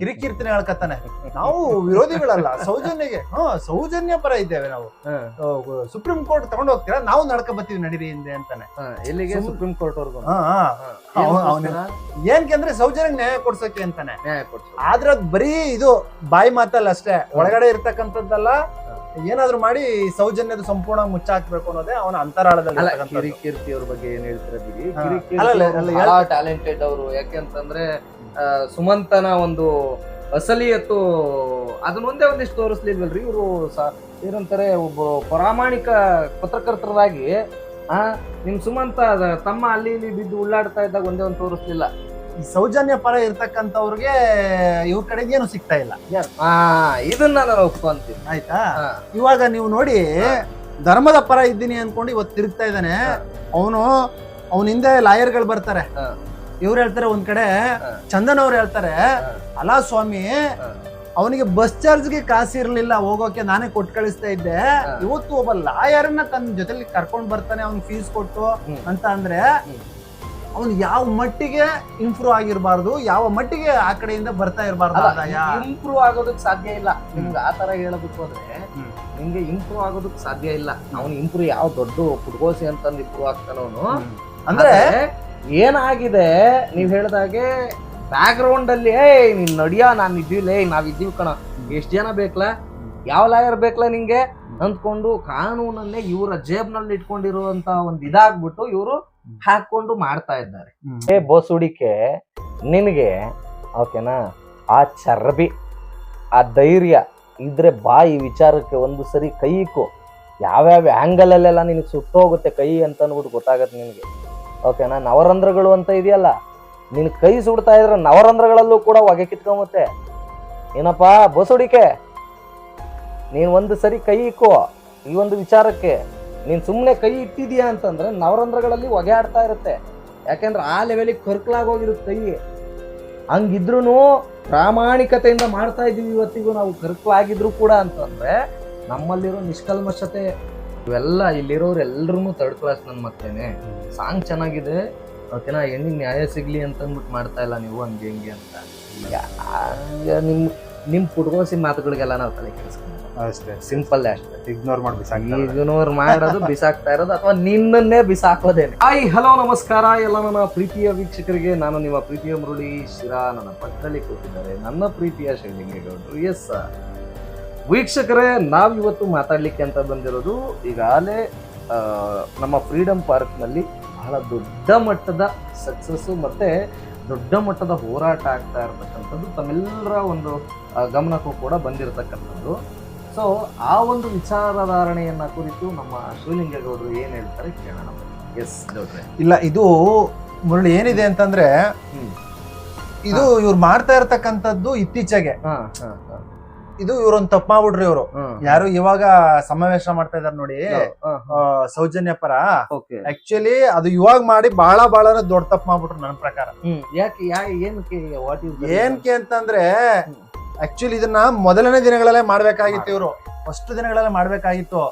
ಕಿರಿಕಿರ್ತಿನ ಹೇಳ್ಕತ್ತಾನೆ ನಾವು ವಿರೋಧಿಗಳಲ್ಲ ಸೌಜನ್ಯಗೆ ಹಾ ಸೌಜನ್ಯ ಪರ ಇದ್ದೇವೆ ನಾವು. ಸುಪ್ರೀಂ ಕೋರ್ಟ್ ತಗೊಂಡ್ ಹೋಗ್ತೀರಾ? ನಾವು ನಡ್ಕ ಬರ್ತೀವಿ ನಡೀರಿ ಹಿಂದೆ ಅಂತಾನೆ. ಎಲ್ಲಿಗೆ? ಸುಪ್ರೀಂ ಕೋರ್ಟ್ ವರ್ಗು ಏನ್ಕೆ ಅಂದ್ರೆ ಸೌಜನ್ಯ ನ್ಯಾಯ ಕೊಡ್ಸಕ್ಕೆ ಅಂತಾನೆ. ಆದ್ರೆ ಅದ್ ಬರೀ ಇದು ಬಾಯಿ ಮಾತಲ್ಲ ಅಷ್ಟೇ. ಒಳಗಡೆ ಇರ್ತಕ್ಕಂಥದ್ದಲ್ಲ ಏನಾದ್ರು ಮಾಡಿ ಸೌಜನ್ಯದ ಸಂಪೂರ್ಣ ಮುಚ್ಚಾಕ್ಬೇಕು ಅನ್ನೋದೇ ಅವನ ಅಂತರಾಳದಲ್ಲಿ. ಕಿರಿಕೀರ್ತಿ ಅವ್ರ ಬಗ್ಗೆ ಏನ್ ಹೇಳ್ತೀರಾ ಬಿಡಿ? ಅವರು ಅಲ್ಲ, ಬಹಳ ಸುಮಂತನ ಒಂದು ಅಸಲಿಯತ್ತು ಅದನ್ನ ಒಂದೇ ಒಂದಿಷ್ಟು ತೋರಿಸ್ಲಿಲ್ವಲ್ರಿ? ಇವರು ಏನಂತಾರೆ ಒಬ್ಬ ಪ್ರಾಮಾಣಿಕ ಪತ್ರಕರ್ತರಾಗಿ ಆ ನಿಮ್ ಸುಮಂತ ತಮ್ಮ ಅಲ್ಲಿ ಇಲ್ಲಿ ಬಿದ್ದು ಉಳ್ಳಾಡ್ತಾ ಇದ್ದಾಗ ಒಂದೇ ಒಂದು ತೋರಿಸ್ಲಿಲ್ಲ. ಈ ಸೌಜನ್ಯ ಪರ ಇರ್ತಕ್ಕಂಥವ್ರಿಗೆ ಇವ್ರ ಕಡೆಗೆ ಏನು ಸಿಗ್ತಾ ಇಲ್ಲ. ಆ ಇದನ್ನ ನಾನು ಒಪ್ಕೊಂತೀನಿ ಆಯ್ತಾ? ಇವಾಗ ನೀವು ನೋಡಿ ಧರ್ಮದ ಪರ ಇದ್ದೀನಿ ಅನ್ಕೊಂಡು ಇವತ್ತು ತಿರುಗ್ತಾ ಇದ್ದಾನೆ. ಅವನು ಅವನ ಹಿಂದೆ ಲಾಯರ್ಗಳು ಬರ್ತಾರೆ. ಇವ್ರು ಹೇಳ್ತಾರೆ ಒಂದ್ ಕಡೆ. ಚಂದನ್ ಅವ್ರು ಹೇಳ್ತಾರೆ ಅಲಾ ಸ್ವಾಮಿ ಅವನಿಗೆ ಬಸ್ ಚಾರ್ಜ್ಗೆ ಕಾಸು ಇರ್ಲಿಲ್ಲ ಹೋಗೋಕೆ ನಾನೇ ಕೊಟ್ಟು ಕಳಿಸ್ತಾ ಇದ್ದೆ. ಇವತ್ತು ಒಬ್ಬ ಲಾಯರ್ನ ತನ್ನ ಜೊತೆಲಿ ಕರ್ಕೊಂಡ್ ಬರ್ತಾನೆ ಅವ್ನ್ ಫೀಸ್ ಕೊಟ್ಟು. ಅಂತ ಅಂದ್ರೆ. ಅವನು ಯಾವ ಮಟ್ಟಿಗೆ ಇಂಪ್ರೂವ್ ಆಗಿರ್ಬಾರ್ದು ಯಾವ ಮಟ್ಟಿಗೆ ಆ ಕಡೆಯಿಂದ ಬರ್ತಾ ಇರಬಾರ್ದು ಇಂಪ್ರೂವ್ ಆಗೋದಕ್ ಸಾಧ್ಯ ಇಲ್ಲ. ನಿಮ್ಗೆ ಆ ತರ ಹೇಳಬೇಕು ಹೋದ್ರೆ. ನಿಮ್ಗೆ ಇಂಪ್ರೂವ್ ಆಗೋದಕ್ ಸಾಧ್ಯ ಇಲ್ಲ. ಅವನು ಇಂಪ್ರೂವ್ ಯಾವ ದೊಡ್ಡ ಪುಟ್ಕೋಸಿ ಅಂತಂದು ಇಂಪ್ರೂವ್ ಆಗ್ತಾನ ಅವನು ಅಂದ್ರೆ ಏನಾಗಿದೆ? ನೀವು ಹೇಳ್ದಾಗೆ ಬ್ಯಾಕ್ ಗ್ರೌಂಡ್ ಅಲ್ಲಿ ಏ ನೀನ್ ನಡಿಯ ನಾನು ಇದ್ದೀವಿ ನಾವ್ ಇದ್ದೀವಿ ಕಣ. ಎಷ್ಟ್ ಜನ ಬೇಕಲ್ಲ ಯಾವ ಲಾಯರ್ ಬೇಕಲ್ಲ ನಿಂಗೆ? ಅಂದ್ಕೊಂಡು ಕಾನೂನನ್ನೇ ಇವರ ಜೇಬ್ನಲ್ಲಿ ಇಟ್ಕೊಂಡಿರುವಂತ ಒಂದ್ ಇದಾಗ್ಬಿಟ್ಟು ಇವರು ಹಾಕೊಂಡು ಮಾಡ್ತಾ ಇದ್ದಾರೆ. ಏ ಬೋಸುಡಿಕೆ ನಿನಗೆ ಓಕೆನಾ? ಆ ಚರ್ಬಿ ಆ ಧೈರ್ಯ ಇದ್ರೆ ಬಾ ಈ ವಿಚಾರಕ್ಕೆ ಒಂದು ಸರಿ ಕೈ ಇಕ್ಕು. ಯಾವ್ಯಾವ ಆ್ಯಂಗಲಲ್ಲೆಲ್ಲ ನಿನಗೆ ಸುಟ್ಟೋಗುತ್ತೆ ಕೈ ಅಂತ ಅಂದ್ಬಿಟ್ಟು ಗೊತ್ತಾಗತ್ತೆ ನಿನಗೆ. ಓಕೆನಾ ನವರಂಧ್ರಗಳು ಅಂತ ಇದೆಯಲ್ಲ ನಿನ್ನ ಕೈ ಸುಡ್ತಾ ಇದ್ರೆ ನವರಂಧ್ರಗಳಲ್ಲೂ ಕೂಡ ಹೊಗೆ ಕಿತ್ಕೊಂಬತ್ತೆ. ಏನಪ್ಪಾ, ಬಸುಡಿಕೆ? ನೀನು ಒಂದು ಸರಿ ಕೈ ಇಕ್ಕೋ, ಈ ಒಂದು ವಿಚಾರಕ್ಕೆ. ನೀನು ಸುಮ್ಮನೆ ಕೈ ಇಟ್ಟಿದ್ಯಾ ಅಂತಂದ್ರೆ ನವರಂಧ್ರಗಳಲ್ಲಿ ಹೊಗೆ ಆಡ್ತಾ ಇರುತ್ತೆ. ಯಾಕೆಂದ್ರೆ ಆ ಲೆವೆಲಿಗೆ ಕರ್ಕಲಾಗೋಗಿರುತ್ತೆ ಕೈ. ಹಂಗಿದ್ರೂ ಪ್ರಾಮಾಣಿಕತೆಯಿಂದ ಮಾಡ್ತಾ ಇದ್ದೀವಿ ಇವತ್ತಿಗೂ ನಾವು ಕರ್ಕಲಾಗಿದ್ರು ಕೂಡ ಅಂತಂದರೆ ನಮ್ಮಲ್ಲಿರೋ ನಿಷ್ಕಲ್ಮಶತೆ ಇವೆಲ್ಲ ಇಲ್ಲಿರೋರು ಎಲ್ರೂ ತರ್ಡ್ ಕ್ಲಾಸ್ ನನ್ನ ಮತ್ತೇನೆ ಸಾಂಗ್ ಚೆನ್ನಾಗಿದೆ ಓಕೆನಾ? ಹೆಣ್ಣಿಗೆ ನ್ಯಾಯ ಸಿಗ್ಲಿ ಅಂತ ಅಂದ್ಬಿಟ್ಟು ಮಾಡ್ತಾ ಇಲ್ಲ ನೀವು ಹಂಗೆ ಹಿಂಗೆ ಅಂತ. ನಿಮ್ಮ ನಿಮ್ಮ ಪುಟ್ಕೋಸಿ ಮಾತುಗಳಿಗೆಲ್ಲ ನಾವು ತಲೆ ಕೆಡಿಸ್ಕೊಂಡು ಅಷ್ಟೇ. ಸಿಂಪಲ್ ಅಷ್ಟೇ. ಇಗ್ನೋರ್ ಮಾಡಿ ಇಗ್ನೋರ್ ಮಾಡೋದು ಬಿಸಾಕ್ತಾ ಇರೋದು ಅಥವಾ ನಿನ್ನನ್ನೇ ಬಿಸಾಕೋದೇನೆ. ಹಾಯ್ ಹಲೋ ನಮಸ್ಕಾರ. ಎಲ್ಲ ನನ್ನ ಪ್ರೀತಿಯ ವೀಕ್ಷಕರಿಗೆ ನಾನು ನಿಮ್ಮ ಪ್ರೀತಿಯ ಮುರುಳಿ ಶಿರಾ. ನನ್ನ ಪಕ್ಕದಲ್ಲಿ ಕೂತಿದ್ದಾರೆ ನನ್ನ ಪ್ರೀತಿಯ ಶೈಲಿಂಗೇಗೌಡರು. ಎಸ್ ವೀಕ್ಷಕರೇ ನಾವು ಇವತ್ತು ಮಾತಾಡಲಿಕ್ಕೆ ಅಂತ ಬಂದಿರೋದು ಈಗಾಗಲೇ ನಮ್ಮ ಫ್ರೀಡಮ್ ಪಾರ್ಕ್ನಲ್ಲಿ ಬಹಳ ದೊಡ್ಡ ಮಟ್ಟದ ಸಕ್ಸಸ್ಸು ಮತ್ತು ದೊಡ್ಡ ಮಟ್ಟದ ಹೋರಾಟ ಆಗ್ತಾ ಇರತಕ್ಕಂಥದ್ದು ತಮ್ಮೆಲ್ಲರ ಒಂದು ಗಮನಕ್ಕೂ ಕೂಡ ಬಂದಿರತಕ್ಕಂಥದ್ದು. ಸೊ ಆ ಒಂದು ವಿಚಾರಧಾರಣೆಯನ್ನು ಕುರಿತು ನಮ್ಮ ಶಿವಲಿಂಗೇಗೌಡರು ಏನು ಹೇಳ್ತಾರೆ ಕೇಳೋಣ. ಎಸ್ ಗೌಡ್ರೆ. ಇಲ್ಲ ಇದು ಮುರಳಿ ಏನಿದೆ ಅಂತಂದ್ರೆ. ಇದು ಇವ್ರು ಮಾಡ್ತಾ ಇರ್ತಕ್ಕಂಥದ್ದು ಇತ್ತೀಚೆಗೆ. ಹಾ ಹಾ ಹಾ. ಇದು ಇವ್ರೊಂದ್ ತಪ್ಪ ಮಾಡ್ಬಿಟ್ರಿ ಇವರು. ಯಾರು ಇವಾಗ ಸಮಾವೇಶ ಮಾಡ್ತಾ ಇದಾರೆ ನೋಡಿ ಸೌಜನ್ಯ ಪರ. ಆಕ್ಚುಲಿ ಅದು ಇವಾಗ ಮಾಡಿ ಬಹಳ ಬಹಳ ದೊಡ್ಡ ತಪ್ಪ ಮಾಡ್ಬಿಟ್ರು ನನ್ನ ಪ್ರಕಾರ. ಯಾಕೆ ಏನಕ್ಕೆ ಏನ್ಕೆ ಅಂತಂದ್ರೆ. ಆಕ್ಚುಲಿ ಇದನ್ನ ಮೊದಲನೇ ದಿನಗಳಲ್ಲೇ ಮಾಡ್ಬೇಕಾಗಿತ್ತು ಇವರು. ಫಸ್ಟ್ ದಿನಗಳಲ್ಲೇ ಮಾಡ್ಬೇಕಾಗಿತ್ತು.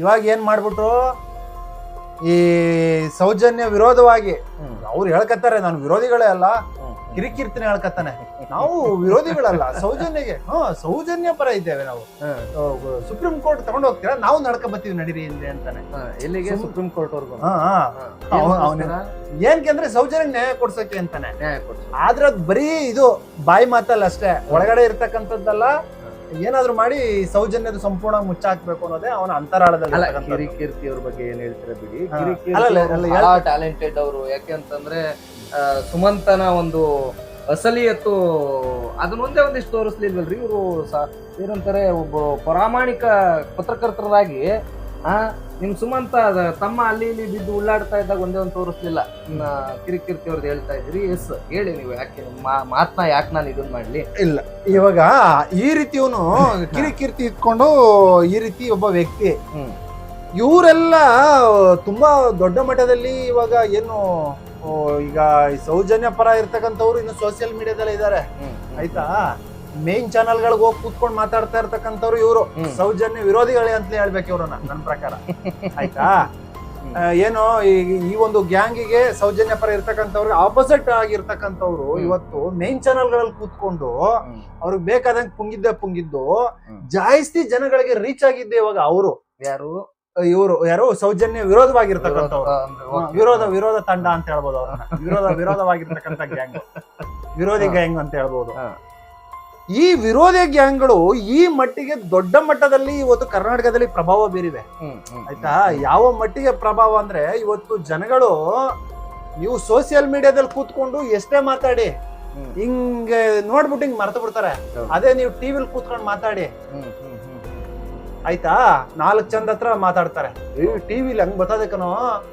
ಇವಾಗ ಏನ್ ಮಾಡ್ಬಿಟ್ರು ಈ ಸೌಜನ್ಯ ವಿರೋಧವಾಗಿ ಅವ್ರು ಹೇಳ್ಕತ್ತಾರೆ ನಾನು ವಿರೋಧಿಗಳೇ ಅಲ್ಲ. ಕಿರಿಕಿರ್ತಿನ ಹೇಳ್ಕತ್ತಾನೆ. ನಾವು ವಿರೋಧಿಗಳಲ್ಲ ಸೌಜನ್ಯಗೆ ಹಾ ಸೌಜನ್ಯ ಪರ ಇದ್ದೇವೆ ನಾವು. ಸುಪ್ರೀಂ ಕೋರ್ಟ್ ತಗೊಂಡ್ ಹೋಗ್ತೀರಾ? ನಾವು ನಡ್ಕ ಬತ್ತೀವಿ ನಡೀರಿ ಹಿಂದೆ ಅಂತಾನೆ. ಎಲ್ಲಿಗೆ? ಸುಪ್ರೀಂ ಕೋರ್ಟ್ ವರ್ಗು ಹಾ ಅಂದ್ರೆ ಸೌಜನ್ಯ ನ್ಯಾಯ ಕೊಡ್ಸಕ್ಕೆ ಅಂತಾನೆ. ನ್ಯಾಯ ಕೊಡ್ಸು ಆದ್ರೆ ಅದ್ ಬರೀ ಇದು ಬಾಯಿ ಮಾತಲ್ಲ ಅಷ್ಟೇ. ಒಳಗಡೆ ಇರ್ತಕ್ಕಂಥದ್ದಲ್ಲ ಏನಾದ್ರು ಮಾಡಿ ಸೌಜನ್ಯದ ಸಂಪೂರ್ಣ ಮುಚ್ಚಾಕ್ಬೇಕು ಅನ್ನೋದೇ ಅವನ ಅಂತರಾಳದಲ್ಲಿ. ಕಿರಿಕೀರ್ತಿ ಅವ್ರ ಬಗ್ಗೆ ಏನ್ ಹೇಳ್ತೀರ ಬಿಡಿ? ಅವ್ರು ಟ್ಯಾಲೆಂಟೆಡ್ ಅವರು. ಯಾಕೆ ಅಂತಂದ್ರೆ ಸುಮಂತನ ಒಂದು ಅಸಲಿಯತ್ತು ಅದನ್ನ ಒಂದೇ ಒಂದಿಷ್ಟು ತೋರಿಸ್ಲಿಲ್ವಲ್ರಿ ಇವರು ಏನಂತಾರೆ ಒಬ್ಬ ಪ್ರಾಮಾಣಿಕ ಪತ್ರಕರ್ತರಾಗಿ ಆ ನಿಮ್ ಸುಮಂತ ತಮ್ಮ ಅಲ್ಲಿ ಇಲ್ಲಿ ಬಿದ್ದು ಉಳ್ಳಾಡ್ತಾ ಇದ್ದಾಗ ಒಂದೇ ಒಂದು ತೋರಿಸ್ಲಿಲ್ಲ. ಕಿರಿಕಿರ್ತಿ ಅವ್ರದ್ದು ಹೇಳ್ತಾ ಇದ್ರಿ ಎಸ್ ಹೇಳಿ ನೀವು ಯಾಕೆ ಮಾ- ಮಾತ್ನ ಯಾಕೆ ನಾನು ಇದನ್ ಮಾಡ್ಲಿ? ಇಲ್ಲ ಇವಾಗ ಈ ರೀತಿ ಇವನು ಕಿರಿಕಿರ್ತಿ ಇಟ್ಕೊಂಡು ಈ ರೀತಿ ಒಬ್ಬ ವ್ಯಕ್ತಿ ಇವರೆಲ್ಲ ತುಂಬಾ ದೊಡ್ಡ ಮಟ್ಟದಲ್ಲಿ ಇವಾಗ ಏನು ಈಗ ಸೌಜನ್ಯ ಪರ ಇರ್ತಕ್ಕಂಥವ್ರು ಇನ್ನು ಸೋಷಿಯಲ್ ಮೀಡಿಯಾದಲ್ಲಿ ಇದ್ದಾರೆ ಆಯ್ತಾ? ಮೇನ್ ಚಾನಲ್ ಗಳಿಗೆ ಹೋಗಿ ಕೂತ್ಕೊಂಡು ಮಾತಾಡ್ತಾ ಇರ್ತಕ್ಕಂಥವ್ರು ಇವರು. ಸೌಜನ್ಯ ವಿರೋಧಿಗಳೇ ಅಂತಲೇ ಹೇಳ್ಬೇಕು ಇವರನ್ನ ನನ್ನ ಪ್ರಕಾರ. ಆಯ್ತಾ? ಏನು ಈ ಈ ಒಂದು ಗ್ಯಾಂಗಿಗೆ ಸೌಜನ್ಯ ಪರ ಇರ್ತಕ್ಕಂಥವ್ರಿಗೆ ಆಪೋಸಿಟ್ ಆಗಿರ್ತಕ್ಕಂಥವ್ರು ಇವತ್ತು ಮೇನ್ ಚಾನಲ್ಗಳಲ್ಲಿ ಕೂತ್ಕೊಂಡು. ಅವ್ರಿಗೆ ಬೇಕಾದಂಗೆ ಪುಂಗಿದ್ದೆ ಪುಂಗಿದ್ದು. ಜಾಸ್ತಿ ಜನಗಳಿಗೆ ರೀಚ್ ಆಗಿದ್ದೆ ಇವಾಗ ಅವರು. ಯಾರು? ಇವರು ಯಾರು ಸೌಜನ್ಯ ವಿರೋಧವಾಗಿರ್ತಕ್ಕಂಥವ್ರು ಅಂದ್ರೆ ವಿರೋಧ ವಿರೋಧ ತಂಡ ಅಂತ ಹೇಳ್ಬೋದು ಅವ್ರನ್ನ. ವಿರೋಧ ವಿರೋಧವಾಗಿರ್ತಕ್ಕಂಥ ಗ್ಯಾಂಗ್ ವಿರೋಧಿ ಗ್ಯಾಂಗ್ ಅಂತ ಹೇಳ್ಬೋದು. ಈ ವಿರೋಧಿ ಗ್ಯಾಂಗ್ಗಳು ಈ ಮಟ್ಟಿಗೆ ದೊಡ್ಡ ಮಟ್ಟದಲ್ಲಿ ಇವತ್ತು ಕರ್ನಾಟಕದಲ್ಲಿ ಪ್ರಭಾವ ಬೀರಿವೆ. ಆಯ್ತಾ? ಯಾವ ಮಟ್ಟಿಗೆ ಪ್ರಭಾವ ಅಂದ್ರೆ ಇವತ್ತು ಜನಗಳು ನೀವು ಸೋಷಿಯಲ್ ಮೀಡಿಯಾದಲ್ಲಿ ಕೂತ್ಕೊಂಡು ಎಷ್ಟೇ ಮಾತಾಡಿ ಹಿಂಗೆ ನೋಡ್ಬಿಟ್ಟು ಹಿಂಗ್ ಮರ್ತು ಬಿಡ್ತಾರೆ. ಅದೇ ನೀವು ಟಿವಿಲ್ ಕೂತ್ಕೊಂಡು ಮಾತಾಡಿ. ಆಯ್ತಾ? ನಾಲ್ಕ್ ಚಂದ ಹತ್ರ ಮಾತಾಡ್ತಾರೆ. ಈ ಟಿವಿಲಿ ಹಂಗ್ ಬರ್ತದೆ ಕಣೋ.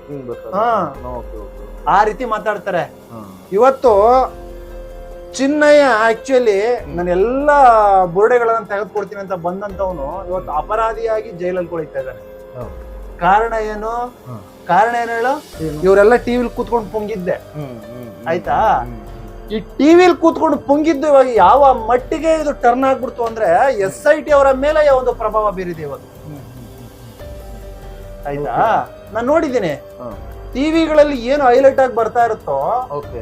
ಹಿಂಗ್ ಬರ್ತದೆ. ಹಾ. ಆ ರೀತಿ ಮಾತಾಡ್ತಾರೆ. ಇವತ್ತು ಚಿನ್ನಯ್ಯ ಆಕ್ಚುಲಿ ನಾನು ಎಲ್ಲ ಬುರುಡೆಗಳನ್ನ ತೆಗೆದುಕೊಡ್ತೀನಿ ಅಂತ ಬಂದಂತವನು ಇವತ್ತು ಅಪರಾಧಿಯಾಗಿ ಜೈಲಲ್ಲಿ ಕುಳಿತಾ ಇದ್ದಾನೆ. ಕಾರಣ ಏನು? ಕಾರಣ ಏನು ಹೇಳು? ಇವರೆಲ್ಲ ಟಿವಿಲಿ ಕೂತ್ಕೊಂಡು ಪೊಂಗಿದ್ದೆ. ಆಯ್ತಾ? ಈ ಟಿವಿಲಿ ಕೂತ್ಕೊಂಡು ಪುಂಗಿದ್ದು ಇವಾಗ ಯಾವ ಮಟ್ಟಿಗೆ ಇದು ಟರ್ನ್ ಆಗ್ಬಿಡ್ತು ಅಂದ್ರೆ ಎಸ್ ಐ ಟಿ ಅವರ ಮೇಲೆ ಒಂದು ಪ್ರಭಾವ ಬೀರಿದೆ ಇವತ್ತು ಆಯ್ತಾ? ನಾನು ನೋಡಿದ್ದೀನಿ. ಟಿವಿಗಳಲ್ಲಿ ಏನು ಹೈಲೈಟ್ ಆಗಿ ಬರ್ತಾ ಇರುತ್ತೋ ಓಕೆ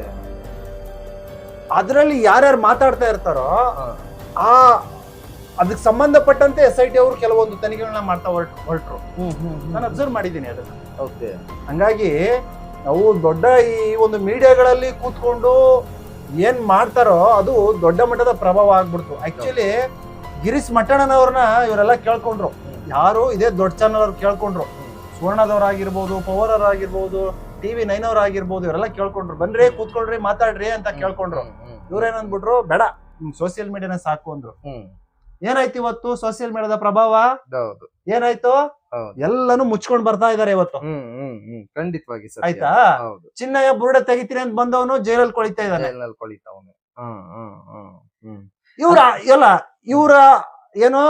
ಅದರಲ್ಲಿ ಯಾರ್ಯಾರು ಮಾತಾಡ್ತಾ ಇರ್ತಾರೋ ಆ ಅದಕ್ಕೆ ಸಂಬಂಧಪಟ್ಟಂತೆ ಎಸ್ ಐ ಟಿ ಅವರು ಕೆಲವೊಂದು ತನಿಖೆಗಳನ್ನ ಮಾಡ್ತಾ ಹೊರಟು ಹೊರಟ್ರು. ನಾನು ಅಬ್ಸರ್ವ್ ಮಾಡಿದ್ದೀನಿ ಅದನ್ನ. ಓಕೆ ಹಂಗಾಗಿ ನಾವು ದೊಡ್ಡ ಈ ಒಂದು ಮೀಡಿಯಾಗಳಲ್ಲಿ ಕೂತ್ಕೊಂಡು ಏನ್ ಮಾಡ್ತಾರೋ ಅದು ದೊಡ್ಡ ಮಟ್ಟದ ಪ್ರಭಾವ ಆಗ್ಬಿಡ್ತು. ಆಕ್ಚುಲಿ ಗಿರೀಶ್ ಮಟ್ಟಣ್ಣನವ್ರನ್ನ ಇವರೆಲ್ಲ ಕೇಳ್ಕೊಂಡ್ರು. ಯಾರು ಇದೇ ದೊಡ್ಡ ಚಾನಲ್ ಅವ್ರು ಕೇಳ್ಕೊಂಡ್ರು. ಸುವರ್ಣದವ್ರಾಗಿರ್ಬೋದು ಪವರ್ ಅವ್ರಾಗಿರ್ಬೋದು ಟಿವಿ ನೈನ್ ಅವ್ರ ಆಗಿರ್ಬೋದು ಇವರೆಲ್ಲ ಕೇಳ್ಕೊಂಡ್ರು. ಬನ್ರಿ ಕೂತ್ಕೊಳ್ರಿ ಮಾತಾಡ್ರಿ ಅಂತ ಕೇಳ್ಕೊಂಡ್ರು. ಇವ್ರೇನಂದ್ಬಿಟ್ರು ಬೇಡ ಸೋಷಿಯಲ್ ಮೀಡಿಯಾನ ಸಾಕು ಅಂದ್ರು. ಏನಾಯ್ತು ಇವತ್ತು ಸೋಷಿಯಲ್ ಮೀಡಿಯಾದ ಪ್ರಭಾವ? ಏನಾಯ್ತು. ಎಲ್ಲಾನು ಮುಚ್ಕೊಂಡ್ ಬರ್ತಾ ಇದಾರೆ ಇವತ್ತು. ಖಂಡಿತವಾಗಿ. ಆಯ್ತಾ? ಹೌದು. ಚಿನ್ನಯ್ಯ ಬುರುಡೆ ತೆಗಿತೀನಿ ಅಂತ ಬಂದವನು ಜೈಲಲ್ಲಿ ಕೊಳಿತಾ ಇದ್ದಾನೆ ಕೊಳಿತಾವನೆ. ಇವ್ರ ಎಲ್ಲ ಇವ್ರ ಏನು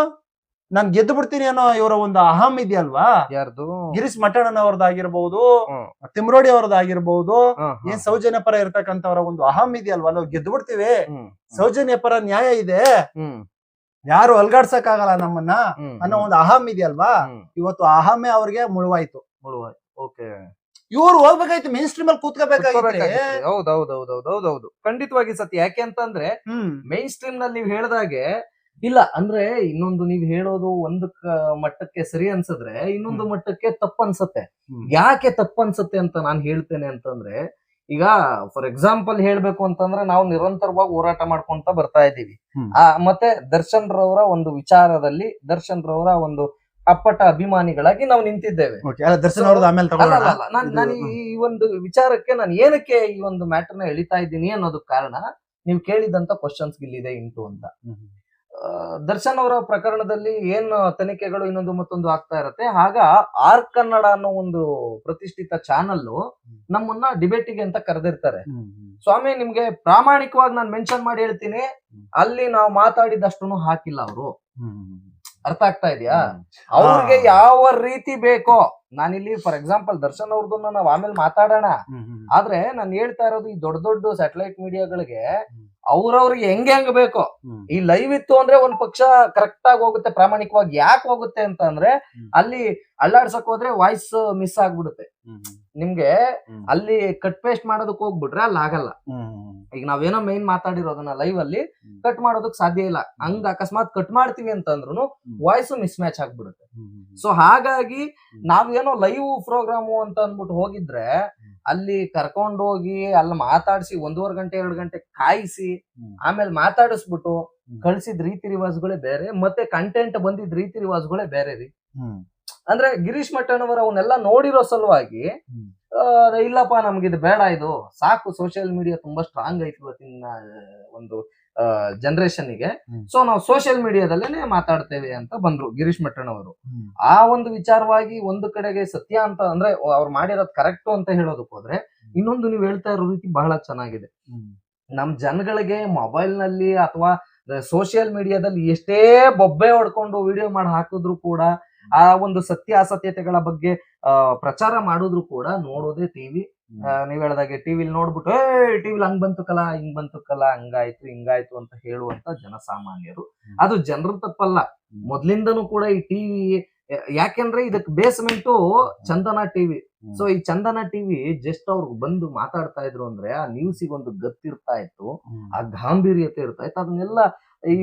ನಾನ್ ಗೆದ್ದು ಬಿಡ್ತೀನಿ ಅನ್ನೋ ಇವರ ಒಂದು ಅಹಂ ಇದೆಯಲ್ವಾ? ಯಾರ್ದು? ಗಿರೀಶ್ ಮಠಣ್ಣನವ್ರದ್ದಾಗಿರ್ಬಹುದು. ತಿಮ್ರೋಡಿ ಅವ್ರದ್ದಾಗಿರ್ಬಹುದು ಏನ್ ಸೌಜನ್ಯ ಪರ ಇರ್ತಕ್ಕಂಥವ್ರ ಒಂದು ಅಹಂ ಇದೆಯಲ್ವಾ? ನಾವು ಗೆದ್ದು ಬಿಡ್ತೀವಿ. ಸೌಜನ್ಯ ಪರ ನ್ಯಾಯ ಇದೆ. ಯಾರು ಅಲ್ಗಾಡ್ಸಕ್ಕಾಗಲ್ಲ ನಮ್ಮನ್ನ ಅನ್ನೋ ಒಂದು ಅಹಂ ಇದೆಯಲ್ವಾ. ಇವತ್ತು ಅಹಮೇ ಅವ್ರಿಗೆ ಮುಳುವಾಯ್ತು. ಮುಳುವಾಯ್ತು. ಓಕೆ. ಇವ್ರು ಹೋಗ್ಬೇಕಾಯ್ತು ಮೇನ್ ಸ್ಟ್ರೀಮ್ ಅಲ್ಲಿ ಕೂತ್ಕೋಬೇಕಾಗಿತ್ತು ಕುತ್ಕೋಬೇಕಾಗಿತ್ತು. ಹೌದ್ ಹೌದ್ ಹೌದ್ ಹೌದ್ ಹೌದ್ ಹೌದು ಖಂಡಿತವಾಗಿ ಸತ್ಯ. ಯಾಕೆ ಅಂತಂದ್ರೆ ಮೈನ್ ಸ್ಟ್ರೀಮ್ನಲ್ಲಿ ನೀವು ಹೇಳ್ದಾಗೆ ಇಲ್ಲ ಅಂದ್ರೆ ಇನ್ನೊಂದು ನೀವು ಹೇಳೋದು ಒಂದು ಮಟ್ಟಕ್ಕೆ ಸರಿ ಅನ್ಸಿದ್ರೆ ಇನ್ನೊಂದು ಮಟ್ಟಕ್ಕೆ ತಪ್ಪು ಅನ್ಸತ್ತೆ ಯಾಕೆ ತಪ್ಪು ಅನ್ಸತ್ತೆ ಅಂತ ನಾನು ಹೇಳ್ತೇನೆ ಅಂತಂದ್ರೆ ಈಗ ಫಾರ್ ಎಕ್ಸಾಂಪಲ್ ಹೇಳ್ಬೇಕು ಅಂತಂದ್ರೆ ನಾವು ನಿರಂತರವಾಗಿ ಹೋರಾಟ ಮಾಡ್ಕೊಂತ ಬರ್ತಾ ಇದ್ದೀವಿ. ಆ ಮತ್ತೆ ದರ್ಶನ್ ರವರ ಒಂದು ವಿಚಾರದಲ್ಲಿ ದರ್ಶನ್ ರವರ ಒಂದು ಅಪ್ಪಟ ಅಭಿಮಾನಿಗಳಾಗಿ ನಾವು ನಿಂತಿದ್ದೇವೆ. ದರ್ಶನ್. ನಾನ್- ಈ ಒಂದು ವಿಚಾರಕ್ಕೆ ನಾನು ಏನಕ್ಕೆ ಈ ಒಂದು ಮ್ಯಾಟರ್ನ ಎಳಿತಾ ಇದ್ದೀನಿ ಅನ್ನೋದಕ್ಕೆ ಕಾರಣ ನೀವು ಕೇಳಿದಂತ ಕ್ವಶನ್ಸ್ ಇಲ್ಲಿದೆ ಇಂಟು ಅಂತ. ದರ್ಶನ್ ಅವರ ಪ್ರಕರಣದಲ್ಲಿ ಏನ್ ತನಿಖೆಗಳು ಇನ್ನೊಂದು ಮತ್ತೊಂದು ಆಗ್ತಾ ಇರತ್ತೆ? ಆಗ ಆರ್ ಕನ್ನಡ ಅನ್ನೋ ಒಂದು ಪ್ರತಿಷ್ಠಿತ ಚಾನಲ್ ನಮ್ಮನ್ನ ಡಿಬೇಟಿಗೆ ಅಂತ ಕರೆದಿರ್ತಾರೆ. ಸ್ವಾಮಿ ನಿಮ್ಗೆ ಪ್ರಾಮಾಣಿಕವಾಗಿ ನಾನು ಮೆನ್ಷನ್ ಮಾಡಿ ಹೇಳ್ತೀನಿ. ಅಲ್ಲಿ ನಾವು ಮಾತಾಡಿದಷ್ಟು ಹಾಕಿಲ್ಲ ಅವರು. ಅರ್ಥ ಆಗ್ತಾ ಇದೆಯಾ? ಅವ್ರಿಗೆ ಯಾವ ರೀತಿ ಬೇಕೋ ನಾನಿಲ್ಲಿ ಫಾರ್ ಎಕ್ಸಾಂಪಲ್ ದರ್ಶನ್ ಅವ್ರದ್ದು ನಾವ್ ಆಮೇಲೆ ಮಾತಾಡೋಣ. ಆದ್ರೆ ನಾನು ಹೇಳ್ತಾ ಇರೋದು ಈ ದೊಡ್ಡ ದೊಡ್ಡ ಸ್ಯಾಟಲೈಟ್ ಮೀಡಿಯಾಗಳಿಗೆ ಅವ್ರವ್ರಿಗೆ ಹೆಂಗ್ ಹೆಂಗ್ ಬೇಕೋ. ಈ ಲೈವ್ ಇತ್ತು ಅಂದ್ರೆ ಒಂದ್ ಪಕ್ಷ ಕರೆಕ್ಟ್ ಆಗಿ ಹೋಗುತ್ತೆ ಪ್ರಾಮಾಣಿಕವಾಗಿ ಯಾಕೆ ಹೋಗುತ್ತೆ ಅಂತ ಅಂದ್ರೆ ಅಲ್ಲಿ ಅಲ್ಲಾಡ್ಸಕ್ ಹೋದ್ರೆ ವಾಯ್ಸ್ ಮಿಸ್ ಆಗ್ಬಿಡುತ್ತೆ. ನಿಮ್ಗೆ ಅಲ್ಲಿ ಕಟ್ ಪೇಸ್ಟ್ ಮಾಡೋದಕ್ ಹೋಗ್ಬಿಟ್ರೆ ಅಲ್ಲಿ ಆಗಲ್ಲ. ಈಗ ನಾವೇನೋ ಮೇನ್ ಮಾತಾಡಿರೋದನ್ನ ಲೈವ್ ಅಲ್ಲಿ ಕಟ್ ಮಾಡೋದಕ್ ಸಾಧ್ಯ ಇಲ್ಲ. ಹಂಗ ಅಕಸ್ಮಾತ್ ಕಟ್ ಮಾಡ್ತೀವಿ ಅಂತಂದ್ರು ವಾಯ್ಸ್ ಮಿಸ್ ಮ್ಯಾಚ್ ಆಗ್ಬಿಡುತ್ತೆ. ಸೊ ಹಾಗಾಗಿ ನಾವೇನೋ ಲೈವ್ ಪ್ರೋಗ್ರಾಮು ಅಂತ ಅಂದ್ಬಿಟ್ಟು ಹೋಗಿದ್ರೆ ಅಲ್ಲಿ ಕರ್ಕೊಂಡು ಹೋಗಿ ಅಲ್ಲಿ ಮಾತಾಡಿಸಿ ಒಂದೂವರೆ ಗಂಟೆ ಎರಡು ಗಂಟೆ ಕಾಯಿಸಿ. ಆಮೇಲೆ ಮಾತಾಡಿಸ್ಬಿಟ್ಟು ಕಳ್ಸಿದ್ ರೀತಿ ರಿವಾಜ್ಗಳೇ ಬೇರೆ ಮತ್ತೆ ಕಂಟೆಂಟ್ ಬಂದಿದ್ ರೀತಿ ರಿವಾಜ್ಗಳೇ ಬೇರೆ ರೀ. ಅಂದ್ರೆ ಗಿರೀಶ್ ಮಟ್ಟಣ್ಣವರ ಅವನ್ನೆಲ್ಲ ನೋಡಿರೋ ಸಲುವಾಗಿ ಇಲ್ಲಪ್ಪ ನಮ್ಗಿದು ಬೇಡ ಇದು ಸಾಕು ಸೋಷಿಯಲ್ ಮೀಡಿಯಾ ತುಂಬಾ ಸ್ಟ್ರಾಂಗ್ ಐತಿ ಇವತ್ತಿನ ಒಂದು ಜನರೇಷನ್ಗೆ. ಸೊ ನಾವು ಸೋಷಿಯಲ್ ಮೀಡಿಯಾದಲ್ಲೇನೆ ಮಾತಾಡ್ತೇವೆ ಅಂತ ಬಂದ್ರು ಗಿರೀಶ್ ಮೆಟ್ಟಣ್ಣವರು ಹ್ಮ್. ಆ ಒಂದು ವಿಚಾರವಾಗಿ ಒಂದು ಕಡೆಗೆ ಸತ್ಯ ಅಂತ ಅಂದ್ರೆ ಅವ್ರು ಮಾಡಿರೋದು ಕರೆಕ್ಟ್ ಅಂತ ಹೇಳೋದಕ್ಕೆ ಹೋದ್ರೆ ಇನ್ನೊಂದು ನೀವು ಹೇಳ್ತಾ ಇರೋ ರೀತಿ ಬಹಳ ಚೆನ್ನಾಗಿದೆ. ನಮ್ ಜನಗಳಿಗೆ ಮೊಬೈಲ್ನಲ್ಲಿ ಅಥವಾ ಸೋಷಿಯಲ್ ಮೀಡಿಯಾದಲ್ಲಿ ಎಷ್ಟೇ ಬೊಬ್ಬೆ ಹೊಡ್ಕೊಂಡು ವಿಡಿಯೋ ಮಾಡಿ ಹಾಕಿದ್ರು ಕೂಡ ಆ ಒಂದು ಸತ್ಯ ಅಸತ್ಯತೆಗಳ ಬಗ್ಗೆ ಪ್ರಚಾರ ಮಾಡಿದ್ರು ಕೂಡ ನೋಡೋದೇ ಟಿವಿ ನೀವ್ ಹೇಳ್ದಾಗೆ ಟಿವಿಲಿ ನೋಡ್ಬಿಟ್ಟು ಏ ಟಿವಿಲಿ ಹಂಗ್ ಬಂತು ಕಲ ಹಿಂಗ್ ಬಂತು ಕಲ ಹಂಗಾಯ್ತು ಹಿಂಗಾಯ್ತು ಅಂತ ಹೇಳುವಂತ ಜನಸಾಮಾನ್ಯರು. ಅದು ಜನರ ತಪ್ಪಲ್ಲ. ಮೊದ್ಲಿಂದನು ಕೂಡ ಈ ಟಿವಿ ಯಾಕೆಂದ್ರೆ ಇದಕ್ ಬೇಸ್ಮೆಂಟು ಚಂದನ ಟಿವಿ ಸೊ ಈ ಚಂದನ ಟಿವಿ ಜಸ್ಟ್ ಅವ್ರಿಗೆ ಬಂದು ಮಾತಾಡ್ತಾ ಇದ್ರು ಅಂದ್ರೆ ಆ ನ್ಯೂಸಿಗೆ ಒಂದು ಗತ್ತಿರ್ತಾ ಇತ್ತು ಆ ಗಾಂಭೀರ್ಯತೆ ಇರ್ತಾ ಇತ್ತು ಅದನ್ನೆಲ್ಲ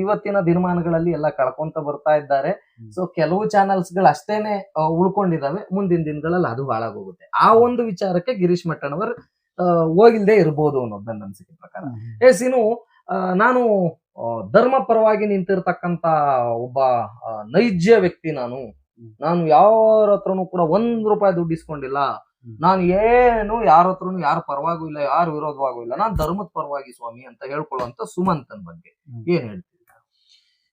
ಇವತ್ತಿನ ದಿನಮಾನಗಳಲ್ಲಿ ಎಲ್ಲ ಕಳ್ಕೊಂತ ಬರ್ತಾ ಇದ್ದಾರೆ. ಸೊ ಕೆಲವು ಚಾನೆಲ್ಸ್ಗಳು ಅಷ್ಟೇನೆ ಉಳ್ಕೊಂಡಿದಾವೆ. ಮುಂದಿನ ದಿನಗಳಲ್ಲಿ ಅದು ಹಾಳಾಗೋಗುತ್ತೆ. ಆ ಒಂದು ವಿಚಾರಕ್ಕೆ ಗಿರೀಶ್ ಮಟ್ಟಣವರ್ ಹೋಗಿಲ್ದೇ ಇರ್ಬೋದು ಅನ್ನೋದು ನನ್ನ ಅನ್ಸಿಕೆ ಪ್ರಕಾರ. ಏ ಸಿನು ನಾನು ಧರ್ಮ ಪರವಾಗಿ ನಿಂತಿರ್ತಕ್ಕಂತ ಒಬ್ಬ ನೈಜ ವ್ಯಕ್ತಿ ನಾನು. ನಾನು ಯಾರ ಹತ್ರನು ಕೂಡ ಒಂದ್ ರೂಪಾಯಿ ದುಡ್ಡು ಇಸ್ಕೊಂಡಿಲ್ಲ. ನಾನು ಏನು ಯಾರ ಹತ್ರನು ಯಾರ ಪರವಾಗೂ ಇಲ್ಲ ಯಾರ ವಿರೋಧವಾಗೂ ಇಲ್ಲ. ನಾನು ಧರ್ಮದ ಪರವಾಗಿ ಸ್ವಾಮಿ ಅಂತ ಹೇಳ್ಕೊಳ್ಳುವಂತ ಸುಮಂತನ್ ಬಗ್ಗೆ. ಏನ್ ಹೇಳ್ತೀರಿ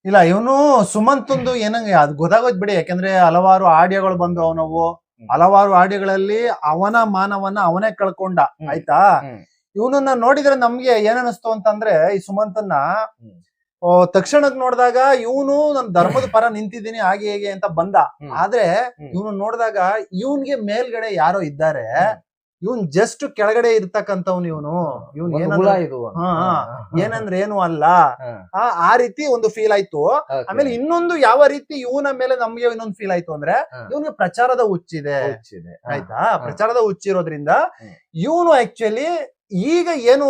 ಇಲ್ಲ ಇವನು ಸುಮಂತಂದು ಏನಂಗೆ ಅದು ಗೊತ್ತಾಗೋದ್ ಬಿಡಿ. ಯಾಕಂದ್ರೆ ಹಲವಾರು ಆಡಿಯೋಗಳು ಬಂದು ಅವನವು. ಹಲವಾರು ಆಡಿಯೋಗಳಲ್ಲಿ ಅವನ ಮಾನವನ ಅವನೇ ಕಳ್ಕೊಂಡ. ಆಯ್ತಾ. ಇವನನ್ನ ನೋಡಿದ್ರೆ ನಮ್ಗೆ ಏನನ್ನಿಸ್ತು ಅಂತಂದ್ರೆ ಈ ಸುಮಂತನ್ನ ತಕ್ಷಣಕ್ ನೋಡಿದಾಗ ಇವನು ನನ್ ಧರ್ಮದ ಪರ ನಿಂತಿದ್ದೀನಿ ಹಾಗೆ ಹೇಗೆ ಅಂತ ಬಂದ. ಆದ್ರೆ. ಇವನು ನೋಡಿದಾಗ ಇವನ್ಗೆ ಮೇಲ್ಗಡೆ ಯಾರೋ ಇದ್ದಾರೆ. ಇವನ್ ಜಸ್ಟ್ ಕೆಳಗಡೆ ಇರ್ತಕ್ಕಂಥವ್ನು ಇವನು. ಇವನ್ ಏನು ಏನಂದ್ರೆ ಇದು. ಏನಂದ್ರೆ ಏನು ಅಲ್ಲ. ಆ, ರೀತಿ ಒಂದು ಫೀಲ್ ಆಯ್ತು. ಆಮೇಲೆ ಇನ್ನೊಂದು ಯಾವ ರೀತಿ ಇವನ ಮೇಲೆ ನಮ್ಗೆ ಇನ್ನೊಂದು ಫೀಲ್ ಆಯ್ತು ಅಂದ್ರೆ ಇವನ್ಗೆ ಪ್ರಚಾರದ ಹುಚ್ಚಿದೆ. ಆಯ್ತಾ? ಪ್ರಚಾರದ ಹುಚ್ಚಿರೋದ್ರಿಂದ. ಇವನು ಆಕ್ಚುಲಿ ಈಗ ಏನು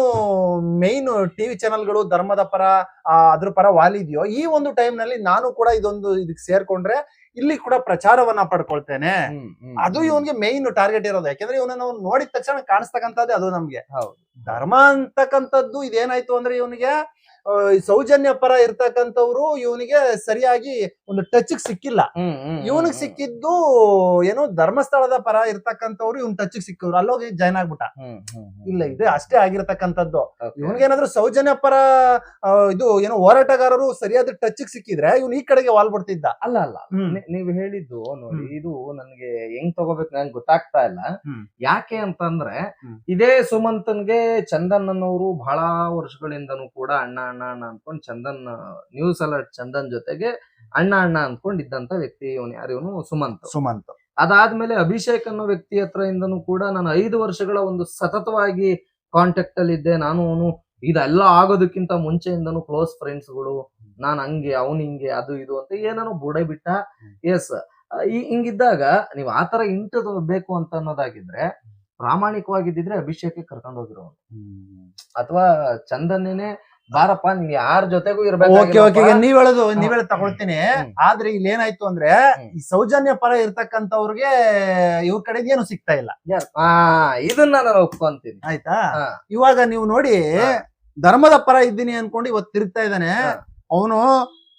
ಮೇನ್ ಟಿವಿ ಚಾನೆಲ್ಗಳು ಧರ್ಮದ ಪರ ಅದ್ರ ಪರ ವಾಲಿದ್ಯೋ ಈ ಒಂದು ಟೈಮ್ನಲ್ಲಿ ನಾನು ಕೂಡ ಇದೊಂದು ಇದಕ್ಕೆ ಸೇರ್ಕೊಂಡ್ರೆ ಇಲ್ಲಿ ಕೂಡ ಪ್ರಚಾರವನ್ನ ಪಡ್ಕೊಳ್ತೇನೆ ಅದು. ಇವನ್ಗೆ ಮೇನ್ ಟಾರ್ಗೆಟ್ ಇರೋದು ಯಾಕಂದ್ರೆ ಇವನ ನಾವು ನೋಡಿದ ತಕ್ಷಣ ಕಾಣಿಸ್ತಕ್ಕಂಥದ್ದೇ ಅದು ನಮ್ಗೆ ಹೌದು. ಧರ್ಮ ಅಂತಕ್ಕಂಥದ್ದು ಇದೇನಾಯ್ತು ಅಂದ್ರೆ ಇವನಿಗೆ ಸೌಜನ್ಯ ಪರ ಇರ್ತಕ್ಕಂಥವ್ರು ಇವನಿಗೆ ಸರಿಯಾಗಿ ಒಂದು ಟಚ್ ಸಿಕ್ಕಿಲ್ಲ. ಇವನಿಗೆ ಸಿಕ್ಕಿದ್ದು ಏನು ಧರ್ಮಸ್ಥಳದ ಪರ ಇರ್ತಕ್ಕಂಥವ್ರು ಇವ್ನ ಟಚ್ ಸಿಕ್ಕವ್ರು ಅಲ್ಲೋಗಿ ಜಾಯ್ನ್ ಆಗ್ಬಿಟ್ಟ. ಇಲ್ಲ ಇದು ಅಷ್ಟೇ ಆಗಿರ್ತಕ್ಕಂಥದ್ದು. ಇವನ್ಗೇನಾದ್ರೂ ಸೌಜನ್ಯ ಪರ ಇದು ಏನೋ ಹೋರಾಟಗಾರರು ಸರಿಯಾದ ಟಚ್ ಸಿಕ್ಕಿದ್ರೆ ಇವನ್ ಈ ಕಡೆಗೆ ವಾಲ್ಬಿಡ್ತಿದ್ದ ಅಲ್ಲ ಅಲ್ಲ. ಹ್ಮ್. ನೀವು ಹೇಳಿದ್ದು ನೋಡಿ ಇದು ನನ್ಗೆ ಹೆಂಗ್ ತಗೋಬೇಕು ನಂಗೆ ಗೊತ್ತಾಗ್ತಾ ಇಲ್ಲ. ಯಾಕೆ ಅಂತಂದ್ರೆ. ಇದೇ ಸುಮಂತನ್ಗೆ ಚಂದನ್ ಅನ್ನೋರು ಬಹಳ ವರ್ಷಗಳಿಂದನೂ ಕೂಡ ಅಣ್ಣ ಅಣ್ಣ ಅಣ್ಣ ಅನ್ಕೊಂಡು ಚಂದನ್ ನ್ಯೂಸ್ ಅಲರ್ಟ್ ಚಂದನ್ ಜೊತೆಗೆ ಅಣ್ಣ ಅಣ್ಣ ಅನ್ಕೊಂಡ್ ಇದ್ದಂತ ವ್ಯಕ್ತಿ ಇವನು ಯಾರು? ಇವನು ಸುಮಂತ್. ಸುಮಂತ್. ಅದಾದ್ಮೇಲೆ ಅಭಿಷೇಕ್ ಅನ್ನೋ ವ್ಯಕ್ತಿ ಹತ್ರ ಇಂದನು ಕೂಡ ನಾನು ಐದು ವರ್ಷಗಳ ಒಂದು ಸತತವಾಗಿ ಕಾಂಟ್ಯಾಕ್ಟ್ ಅಲ್ಲಿ ಇದ್ದೆ. ನಾನು ಅವನು ಇದೆಲ್ಲ ಆಗೋದಕ್ಕಿಂತ ಮುಂಚೆಯಿಂದನು ಕ್ಲೋಸ್ ಫ್ರೆಂಡ್ಸ್ಗಳು ನಾನು ಹಂಗೆ ಅವನು ಹಿಂಗೆ ಅದು ಇದು ಅಂತ ಏನೇನೋ ಬುಡೆ ಬಿಟ್ಟ. ಎಸ್ ಹಿಂಗಿದ್ದಾಗ ನೀವು ಆತರ ಇಂಟು ಬೇಕು ಅಂತ ಅನ್ನೋದಾಗಿದ್ರೆ ಪ್ರಾಮಾಣಿಕವಾಗಿದ್ದಿದ್ರೆ ಅಭಿಷೇಕ್ ಕರ್ಕೊಂಡು ಹೋಗಿರೋನು ಅಥವಾ ಚಂದನ್ನೇ ಬಾರಪ್ಪ ನೀನ್ ಯಾರ ಜೊತೆಗೂ ಓಕೆ ಓಕೆ ಇರ್ಬೇಕು ನೀವ್ ಹೇಳೋದು ನೀವ್ ಹೇಳ ತಗೊಳ್ತೀನಿ. ಆದ್ರೆ ಇಲ್ಲಿ ಏನಾಯ್ತು ಅಂದ್ರೆ ಈ ಸೌಜನ್ಯ ಪರ ಇರ್ತಕ್ಕಂಥವ್ರಿಗೆ ಇವ್ರ ಕಡೆ ಏನು ಸಿಗ್ತಾ ಇಲ್ಲ. ಇದನ್ನ ನಾನು ಒಪ್ಕೊಂತೀನಿ. ಆಯ್ತಾ? ಇವಾಗ ನೀವು ನೋಡಿ ಧರ್ಮದ ಪರ ಇದ್ದೀನಿ ಅನ್ಕೊಂಡು ಇವತ್ ತಿರುಗ್ತಾ ಇದ್ದಾನೆ. ಅವನು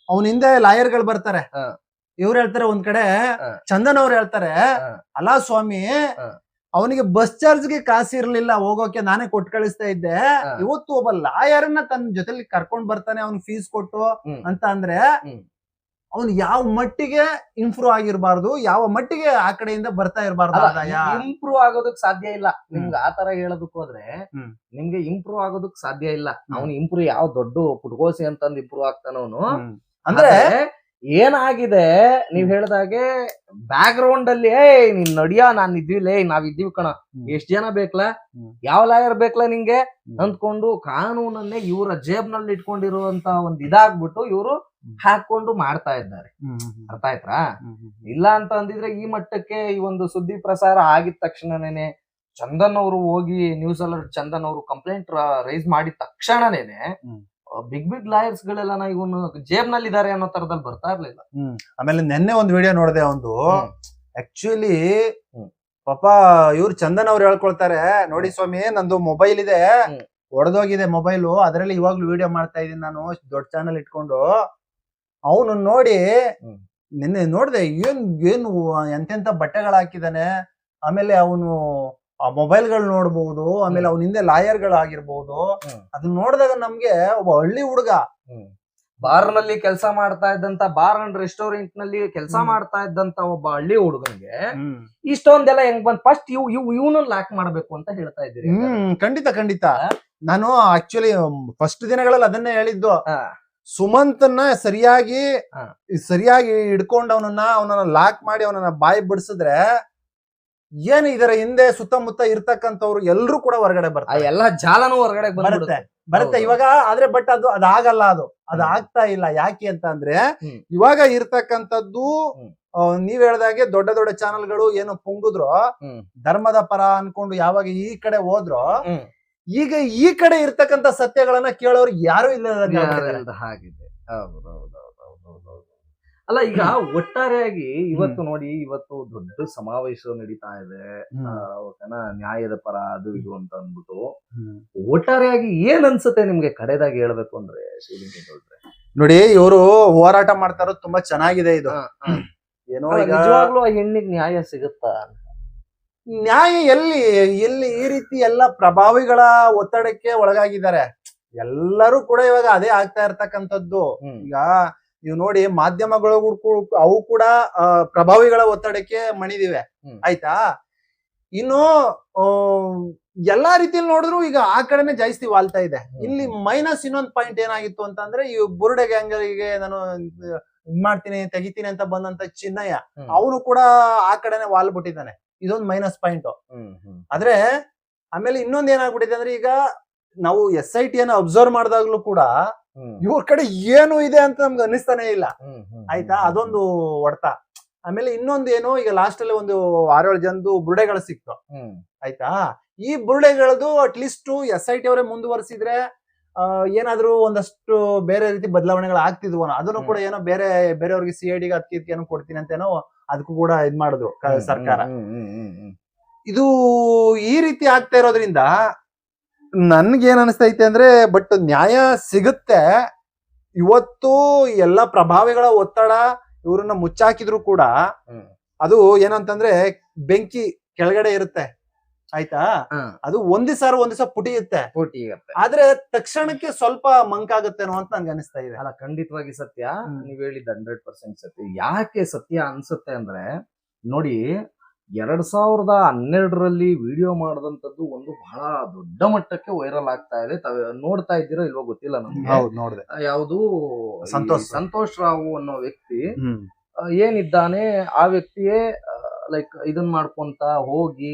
ಅವನ ಹಿಂದೆ ಲಾಯರ್ಗಳು ಬರ್ತಾರೆ ಇವ್ರು ಹೇಳ್ತಾರೆ ಒಂದ್ ಕಡೆ. ಚಂದನ್ ಅವ್ರು ಹೇಳ್ತಾರೆ. ಅಲಾ ಸ್ವಾಮಿ. ಅವನಿಗೆ ಬಸ್ ಚಾರ್ಜ್ಗೆ ಕಾಸು ಇರ್ಲಿಲ್ಲ ಹೋಗೋಕೆ ನಾನೇ ಕೊಟ್ಟು ಕಳಿಸ್ತಾ ಇದ್ದೆ ಇವತ್ತು ಒಬ್ಬ ಲಾಯರ್ನ ತನ್ನ ಜೊತೆಲಿ ಕರ್ಕೊಂಡ್ ಬರ್ತಾನೆ ಅವ್ನ್ ಫೀಸ್ ಕೊಟ್ಟು. ಅಂತ ಅಂದ್ರೆ. ಅವ್ನು ಯಾವ ಮಟ್ಟಿಗೆ ಇಂಪ್ರೂವ್ ಆಗಿರ್ಬಾರ್ದು ಯಾವ ಮಟ್ಟಿಗೆ ಆ ಕಡೆಯಿಂದ ಬರ್ತಾ ಇರಬಾರ್ದು ಇಂಪ್ರೂವ್ ಆಗೋದಕ್ ಸಾಧ್ಯ ಇಲ್ಲ ನಿಮ್ಗೆ ಆತರ ಹೇಳೋದಕ್ ಹೋದ್ರೆ. ನಿಮ್ಗೆ ಇಂಪ್ರೂವ್ ಆಗೋದಕ್ ಸಾಧ್ಯ ಇಲ್ಲ. ಅವ್ನು ಇಂಪ್ರೂವ್ ಯಾವ ದೊಡ್ಡ ಪುಟ್ಕೋಸಿ ಅಂತಂದ್ ಇಂಪ್ರೂವ್ ಆಗ್ತಾನವನು ಅವನು ಅಂದ್ರೆ ಏನಾಗಿದೆ ನೀವ್ ಹೇಳ್ದಾಗೆ ಬ್ಯಾಕ್ ಗ್ರೌಂಡ್ ಅಲ್ಲಿ ಏ ನೀನ್ ನಡಿಯ ನಾನ್ ಇದ್ವಿಲೇ ನಾವ್ ಇದ್ದೀವಿ ಕಣ. ಎಷ್ಟ್ ಜನ ಬೇಕಲ್ಲ ಹ್ಮ್. ಯಾವ ಲಾಯರ್ ಬೇಕಲ್ಲ ನಿಂಗೆ. ಅಂದ್ಕೊಂಡು ಕಾನೂನನ್ನೇ ಇವರ ಜೇಬ್ನಲ್ಲಿ ಇಟ್ಕೊಂಡಿರುವಂತ ಒಂದ್ ಇದಾಗ್ಬಿಟ್ಟು ಇವರು. ಹಾಕೊಂಡು ಮಾಡ್ತಾ ಇದ್ದಾರೆ. ಅರ್ಥ ಆಯ್ತಾ. ಇಲ್ಲ ಅಂತ ಅಂದಿದ್ರೆ ಈ ಮಟ್ಟಕ್ಕೆ ಈ ಒಂದು ಸುದ್ದಿ ಪ್ರಸಾರ ಆಗಿದ ತಕ್ಷಣನೇನೆ ಚಂದನ್ ಅವರು ಹೋಗಿ ನ್ಯೂಸ್ ಅಲರ್ಟ್ ಚಂದನ್ ಅವರು ಕಂಪ್ಲೇಂಟ್ ರೈಸ್ ಮಾಡಿದ ತಕ್ಷಣನೇನೆ. ಬಿಗ್ ಬಿಗ್ ಲಾಯರ್ಸ್ ಗಳೆಲ್ಲ ಇವನು ಜೇಬ್ನಲ್ಲಿ ಇದಾರೆ ಅನ್ನೋ ತರದಲ್ಲಿ ಬರ್ತಾ ಇರ್ಲಿಲ್ಲ ಹ್ಮ್. ಆಮೇಲೆ ನಿನ್ನೆ ಒಂದು ವಿಡಿಯೋ ನೋಡಿದೆ ಒಂದು. ಆಕ್ಚುಲಿ. ಪಾಪ ಇವ್ರು ಚಂದನ್ ಅವ್ರು ಹೇಳ್ಕೊಳ್ತಾರೆ ನೋಡಿ ಸ್ವಾಮಿ ನಂದು ಮೊಬೈಲ್ ಇದೆ. ಒಡೆದೋಗಿದೆ ಮೊಬೈಲು ಅದರಲ್ಲಿ ಇವಾಗ್ಲೂ ವಿಡಿಯೋ ಮಾಡ್ತಾ ಇದೀನಿ ನಾನು ದೊಡ್ಡ ಚಾನಲ್ ಇಟ್ಕೊಂಡು ಅವನು ನೋಡಿ. ನಿನ್ನೆ ನೋಡಿದೆ ಏನ್ ಏನು ಎಂತೆಂತ ಬಟ್ಟೆಗಳು ಹಾಕಿದಾನೆ ಆಮೇಲೆ ಅವನು ಆ ಮೊಬೈಲ್ಗಳು ನೋಡ್ಬಹುದು ಆಮೇಲೆ ಅವನ ಹಿಂದೆ ಲಾಯರ್ಗಳಾಗಿರ್ಬಹುದು ಹ್ಮ್. ಅದನ್ನ ನೋಡಿದಾಗ ನಮ್ಗೆ ಒಬ್ಬ ಹಳ್ಳಿ ಹುಡುಗ ಬಾರ್ನಲ್ಲಿ ಕೆಲಸ ಮಾಡ್ತಾ ಇದ್ದಂತ ಬಾರ್ ಅಂಡ್ ರೆಸ್ಟೋರೆಂಟ್ನಲ್ಲಿ ಕೆಲಸ. ಮಾಡ್ತಾ ಇದ್ದಂತ ಒಬ್ಬ ಹಳ್ಳಿ ಹುಡುಗನ್ಗೆ ಇಷ್ಟೊಂದೆಲ್ಲ ಹೆಂಗ್ ಬಂದ್ ಫಸ್ಟ್ ಇವ್ ಇವ್ ಇವನು ಲಾಕ್ ಮಾಡ್ಬೇಕು ಅಂತ ಹೇಳ್ತಾ ಇದ್ದೀರಿ ಹ್ಮ್ ಖಂಡಿತ ಖಂಡಿತ ನಾನು ಆಕ್ಚುಲಿ ಫಸ್ಟ್ ದಿನಗಳಲ್ಲಿ ಅದನ್ನೇ ಹೇಳಿದ್ದು. ಸುಮಂತನ್ನ ಸರಿಯಾಗಿ. ಸರಿಯಾಗಿ ಹಿಡ್ಕೊಂಡು ಅವನನ್ನ ಅವನನ್ನ ಲಾಕ್ ಮಾಡಿ ಅವನನ್ನ ಬಾಯಿ ಬಿಡಿಸಿದ್ರೆ ಏನು ಇದರ ಹಿಂದೆ ಸುತ್ತಮುತ್ತ ಇರ್ತಕ್ಕಂಥವ್ರು ಎಲ್ಲರೂ ಕೂಡ ಹೊರಗಡೆ ಆ ಬರ್ತಾರೆ ಎಲ್ಲಾ ಜಾಲನು ಹೊರಗಡೆ ಬರುತ್ತೆ ಬರುತ್ತೆ. ಇವಾಗ ಆದ್ರೆ ಬಟ್ ಅದು ಅದಾಗಲ್ಲ ಅದು. ಅದು. ಆಗ್ತಾ ಇಲ್ಲ. ಯಾಕೆ ಅಂತ ಅಂದ್ರೆ ಇವಾಗ ಇರ್ತಕ್ಕಂಥದ್ದು ನೀವ್ ಹೇಳ್ದಾಗೆ ದೊಡ್ಡ ದೊಡ್ಡ ಚಾನೆಲ್ಗಳು ಏನು ಪುಂಗುದ್ರು. ಧರ್ಮದ ಪರ ಅನ್ಕೊಂಡು ಯಾವಾಗ ಈ ಕಡೆ ಹೋದ್ರು ಈಗ ಈ ಕಡೆ ಇರ್ತಕ್ಕಂಥ ಸತ್ಯಗಳನ್ನ ಕೇಳೋರು ಯಾರು ಇಲ್ಲ ಹಾಗಿದೆ. ಹಾಗಿದೆ ಹೌದು, ಹೌದು, ಹೌದು, ಹೌದು, ಹೌದು, ಹೌದು. ಅಲ್ಲ ಈಗ ಒಟ್ಟಾರೆಯಾಗಿ ಇವತ್ತು ನೋಡಿ ಇವತ್ತು ದೊಡ್ಡ ಸಮಾವೇಶ ನಡೀತಾ ಇದೆ. ನ್ಯಾಯದ ಪರ ಅದು ಇದು ಅಂತ ಅಂದ್ಬಿಟ್ಟು. ಒಟ್ಟಾರೆಯಾಗಿ ಏನ್ ಅನ್ಸುತ್ತೆ ನಿಮ್ಗೆ ಕಡೆದಾಗಿ ಹೇಳ್ಬೇಕು ಅಂದ್ರೆ ಶ್ರೀಲಿಂಗೇಗೌಡ್ರೆ ನೋಡಿ ಇವರು ಹೋರಾಟ ಮಾಡ್ತಾರೋ ತುಂಬಾ ಚೆನ್ನಾಗಿದೆ ಇದು. ಏನೋ ಈಗ ನಿಜವಾಗ್ಲೂ ಆ ಹೆಣ್ಣಿಗೆ ನ್ಯಾಯ ಸಿಗುತ್ತಾ? ನ್ಯಾಯ ಎಲ್ಲಿ ಎಲ್ಲಿ ಈ ರೀತಿ ಎಲ್ಲ ಪ್ರಭಾವಿಗಳ ಒತ್ತಡಕ್ಕೆ ಒಳಗಾಗಿದ್ದಾರೆ? ಎಲ್ಲರೂ ಕೂಡ ಇವಾಗ ಅದೇ ಆಗ್ತಾ ಇರ್ತಕ್ಕಂಥದ್ದು. ಈಗ ನೀವು ನೋಡಿ ಮಾಧ್ಯಮಗಳು ಅವು ಕೂಡ ಪ್ರಭಾವಿಗಳ ಒತ್ತಡಕ್ಕೆ ಮಣಿದಿವೆ. ಆಯ್ತಾ ಇನ್ನು ಎಲ್ಲಾ ರೀತಿಯಲ್ಲಿ ನೋಡಿದ್ರು ಈಗ ಆ ಕಡೆನೆ ಜಾಸ್ತಿ ವಾಲ್ತಾ ಇದೆ ಇಲ್ಲಿ ಮೈನಸ್ ಇನ್ನೊಂದ್ ಪಾಯಿಂಟ್ ಏನಾಗಿತ್ತು ಅಂತಂದ್ರೆ ಈ ಬುರುಡೆ ಗ್ಯಾಂಗರಿಗೆ ನಾನು ಇದ್ ಮಾಡ್ತೀನಿ ತೆಗಿತೀನಿ ಅಂತ ಬಂದಂತ ಚಿನ್ನಯ್ಯ. ಅವನು ಕೂಡ ಆ ಕಡೆನೆ ವಾಲ್ ಬಿಟ್ಟಿದ್ದಾನೆ ಇದೊಂದು ಮೈನಸ್ ಪಾಯಿಂಟ್. ಆದ್ರೆ ಆಮೇಲೆ ಇನ್ನೊಂದ್ ಏನಾಗ್ಬಿಟ್ಟಿದೆ ಅಂದ್ರೆ ಈಗ ನಾವು ಎಸ್ ಐ ಟಿ ಅನ್ನ ಅಬ್ಸರ್ವ್ ಮಾಡಿದಾಗ್ಲೂ ಕೂಡ. ಇವ್ರ ಕಡೆ ಏನು ಇದೆ ಅಂತ ನಮ್ಗೆ ಅನಿಸ್ತಾನೆ ಇಲ್ಲ. ಆಯ್ತಾ? ಅದೊಂದು ಹೊಡ್ತ. ಆಮೇಲೆ ಇನ್ನೊಂದು ಏನು ಈಗ ಲಾಸ್ಟ್ ಅಲ್ಲಿ ಒಂದು ಆರೇಳು ಜನದು ಬುರುಡೆಗಳು ಸಿಕ್ತು. ಆಯ್ತಾ? ಈ ಬುರುಡೆಗಳದು at least S I T ಅವರೇ ಮುಂದುವರಿಸಿದ್ರೆ ಏನಾದ್ರೂ ಒಂದಷ್ಟು ಬೇರೆ ರೀತಿ ಬದಲಾವಣೆಗಳು ಆಗ್ತಿದ್ವು. ಅದನ್ನು ಕೂಡ ಏನೋ ಬೇರೆ ಬೇರೆಯವ್ರಿಗೆ ಸಿ ಐ ಡಿಗೆ ಅದಕ್ಕೆ ಏನೋ ಕೊಡ್ತೀನಿ ಅಂತ ಏನೋ ಅದಕ್ಕೂ ಕೂಡ ಇದ್ ಮಾಡಿದ್ರು ಸರ್ಕಾರ. ಇದು ಈ ರೀತಿ ಆಗ್ತಾ ಇರೋದ್ರಿಂದ ನನ್ಗೆ ಏನ್ ಅನಿಸ್ತೈತೆ ಅಂದ್ರೆ ಬಟ್ ನ್ಯಾಯ ಸಿಗುತ್ತೆ. ಇವತ್ತು ಎಲ್ಲ ಪ್ರಭಾವಿಗಳ ಒತ್ತಡ ಇವ್ರನ್ನ ಮುಚ್ಚಾಕಿದ್ರು ಕೂಡ ಅದು ಏನಂತಂದ್ರೆ ಬೆಂಕಿ ಕೆಳಗಡೆ ಇರುತ್ತೆ. ಆಯ್ತಾ? ಅದು ಒಂದಿಸಾರು ಒಂದಿಸ ಪುಟಿಯುತ್ತೆ ಪುಟಿಯುತ್ತೆ ಪುಟಿ ಆದ್ರೆ ತಕ್ಷಣಕ್ಕೆ ಸ್ವಲ್ಪ ಮಂಕಾಗುತ್ತೇನೋ ಅಂತ ನನ್ಗೆ ಅನಿಸ್ತಾ ಇದೆ. ಅಲ್ಲ ಖಂಡಿತವಾಗಿ ಸತ್ಯ. ನೀವ್ ಹೇಳಿದ ಹಂಡ್ರೆಡ್ ಪರ್ಸೆಂಟ್ ಸತ್ಯ. ಯಾಕೆ ಸತ್ಯ ಅನ್ಸುತ್ತೆ ಅಂದ್ರೆ ನೋಡಿ ಎರಡ್ ಸಾವಿರದ ಹನ್ನೆರಡರಲ್ಲಿ ವಿಡಿಯೋ ಮಾಡಿದಂಥದ್ದು ಒಂದು ಬಹಳ ದೊಡ್ಡ ಮಟ್ಟಕ್ಕೆ ವೈರಲ್ ಆಗ್ತಾ ಇದೆ. ತಾವೆ ನೋಡ್ತಾ ಇದ್ದೀರೋ ಇಲ್ವೋ ಗೊತ್ತಿಲ್ಲ ನಮ್ಗೆ. ಹೌದು ನೋಡಿದೆ. ಯಾವುದು ಸಂತೋಷ್. ಸಂತೋಷ್ ರಾವ್ ಅನ್ನೋ ವ್ಯಕ್ತಿ ಏನಿದ್ದಾನೆ ಆ ವ್ಯಕ್ತಿಯೇ ಲೈಕ್ ಇದನ್ ಮಾಡ್ಕೊಂತ ಹೋಗಿ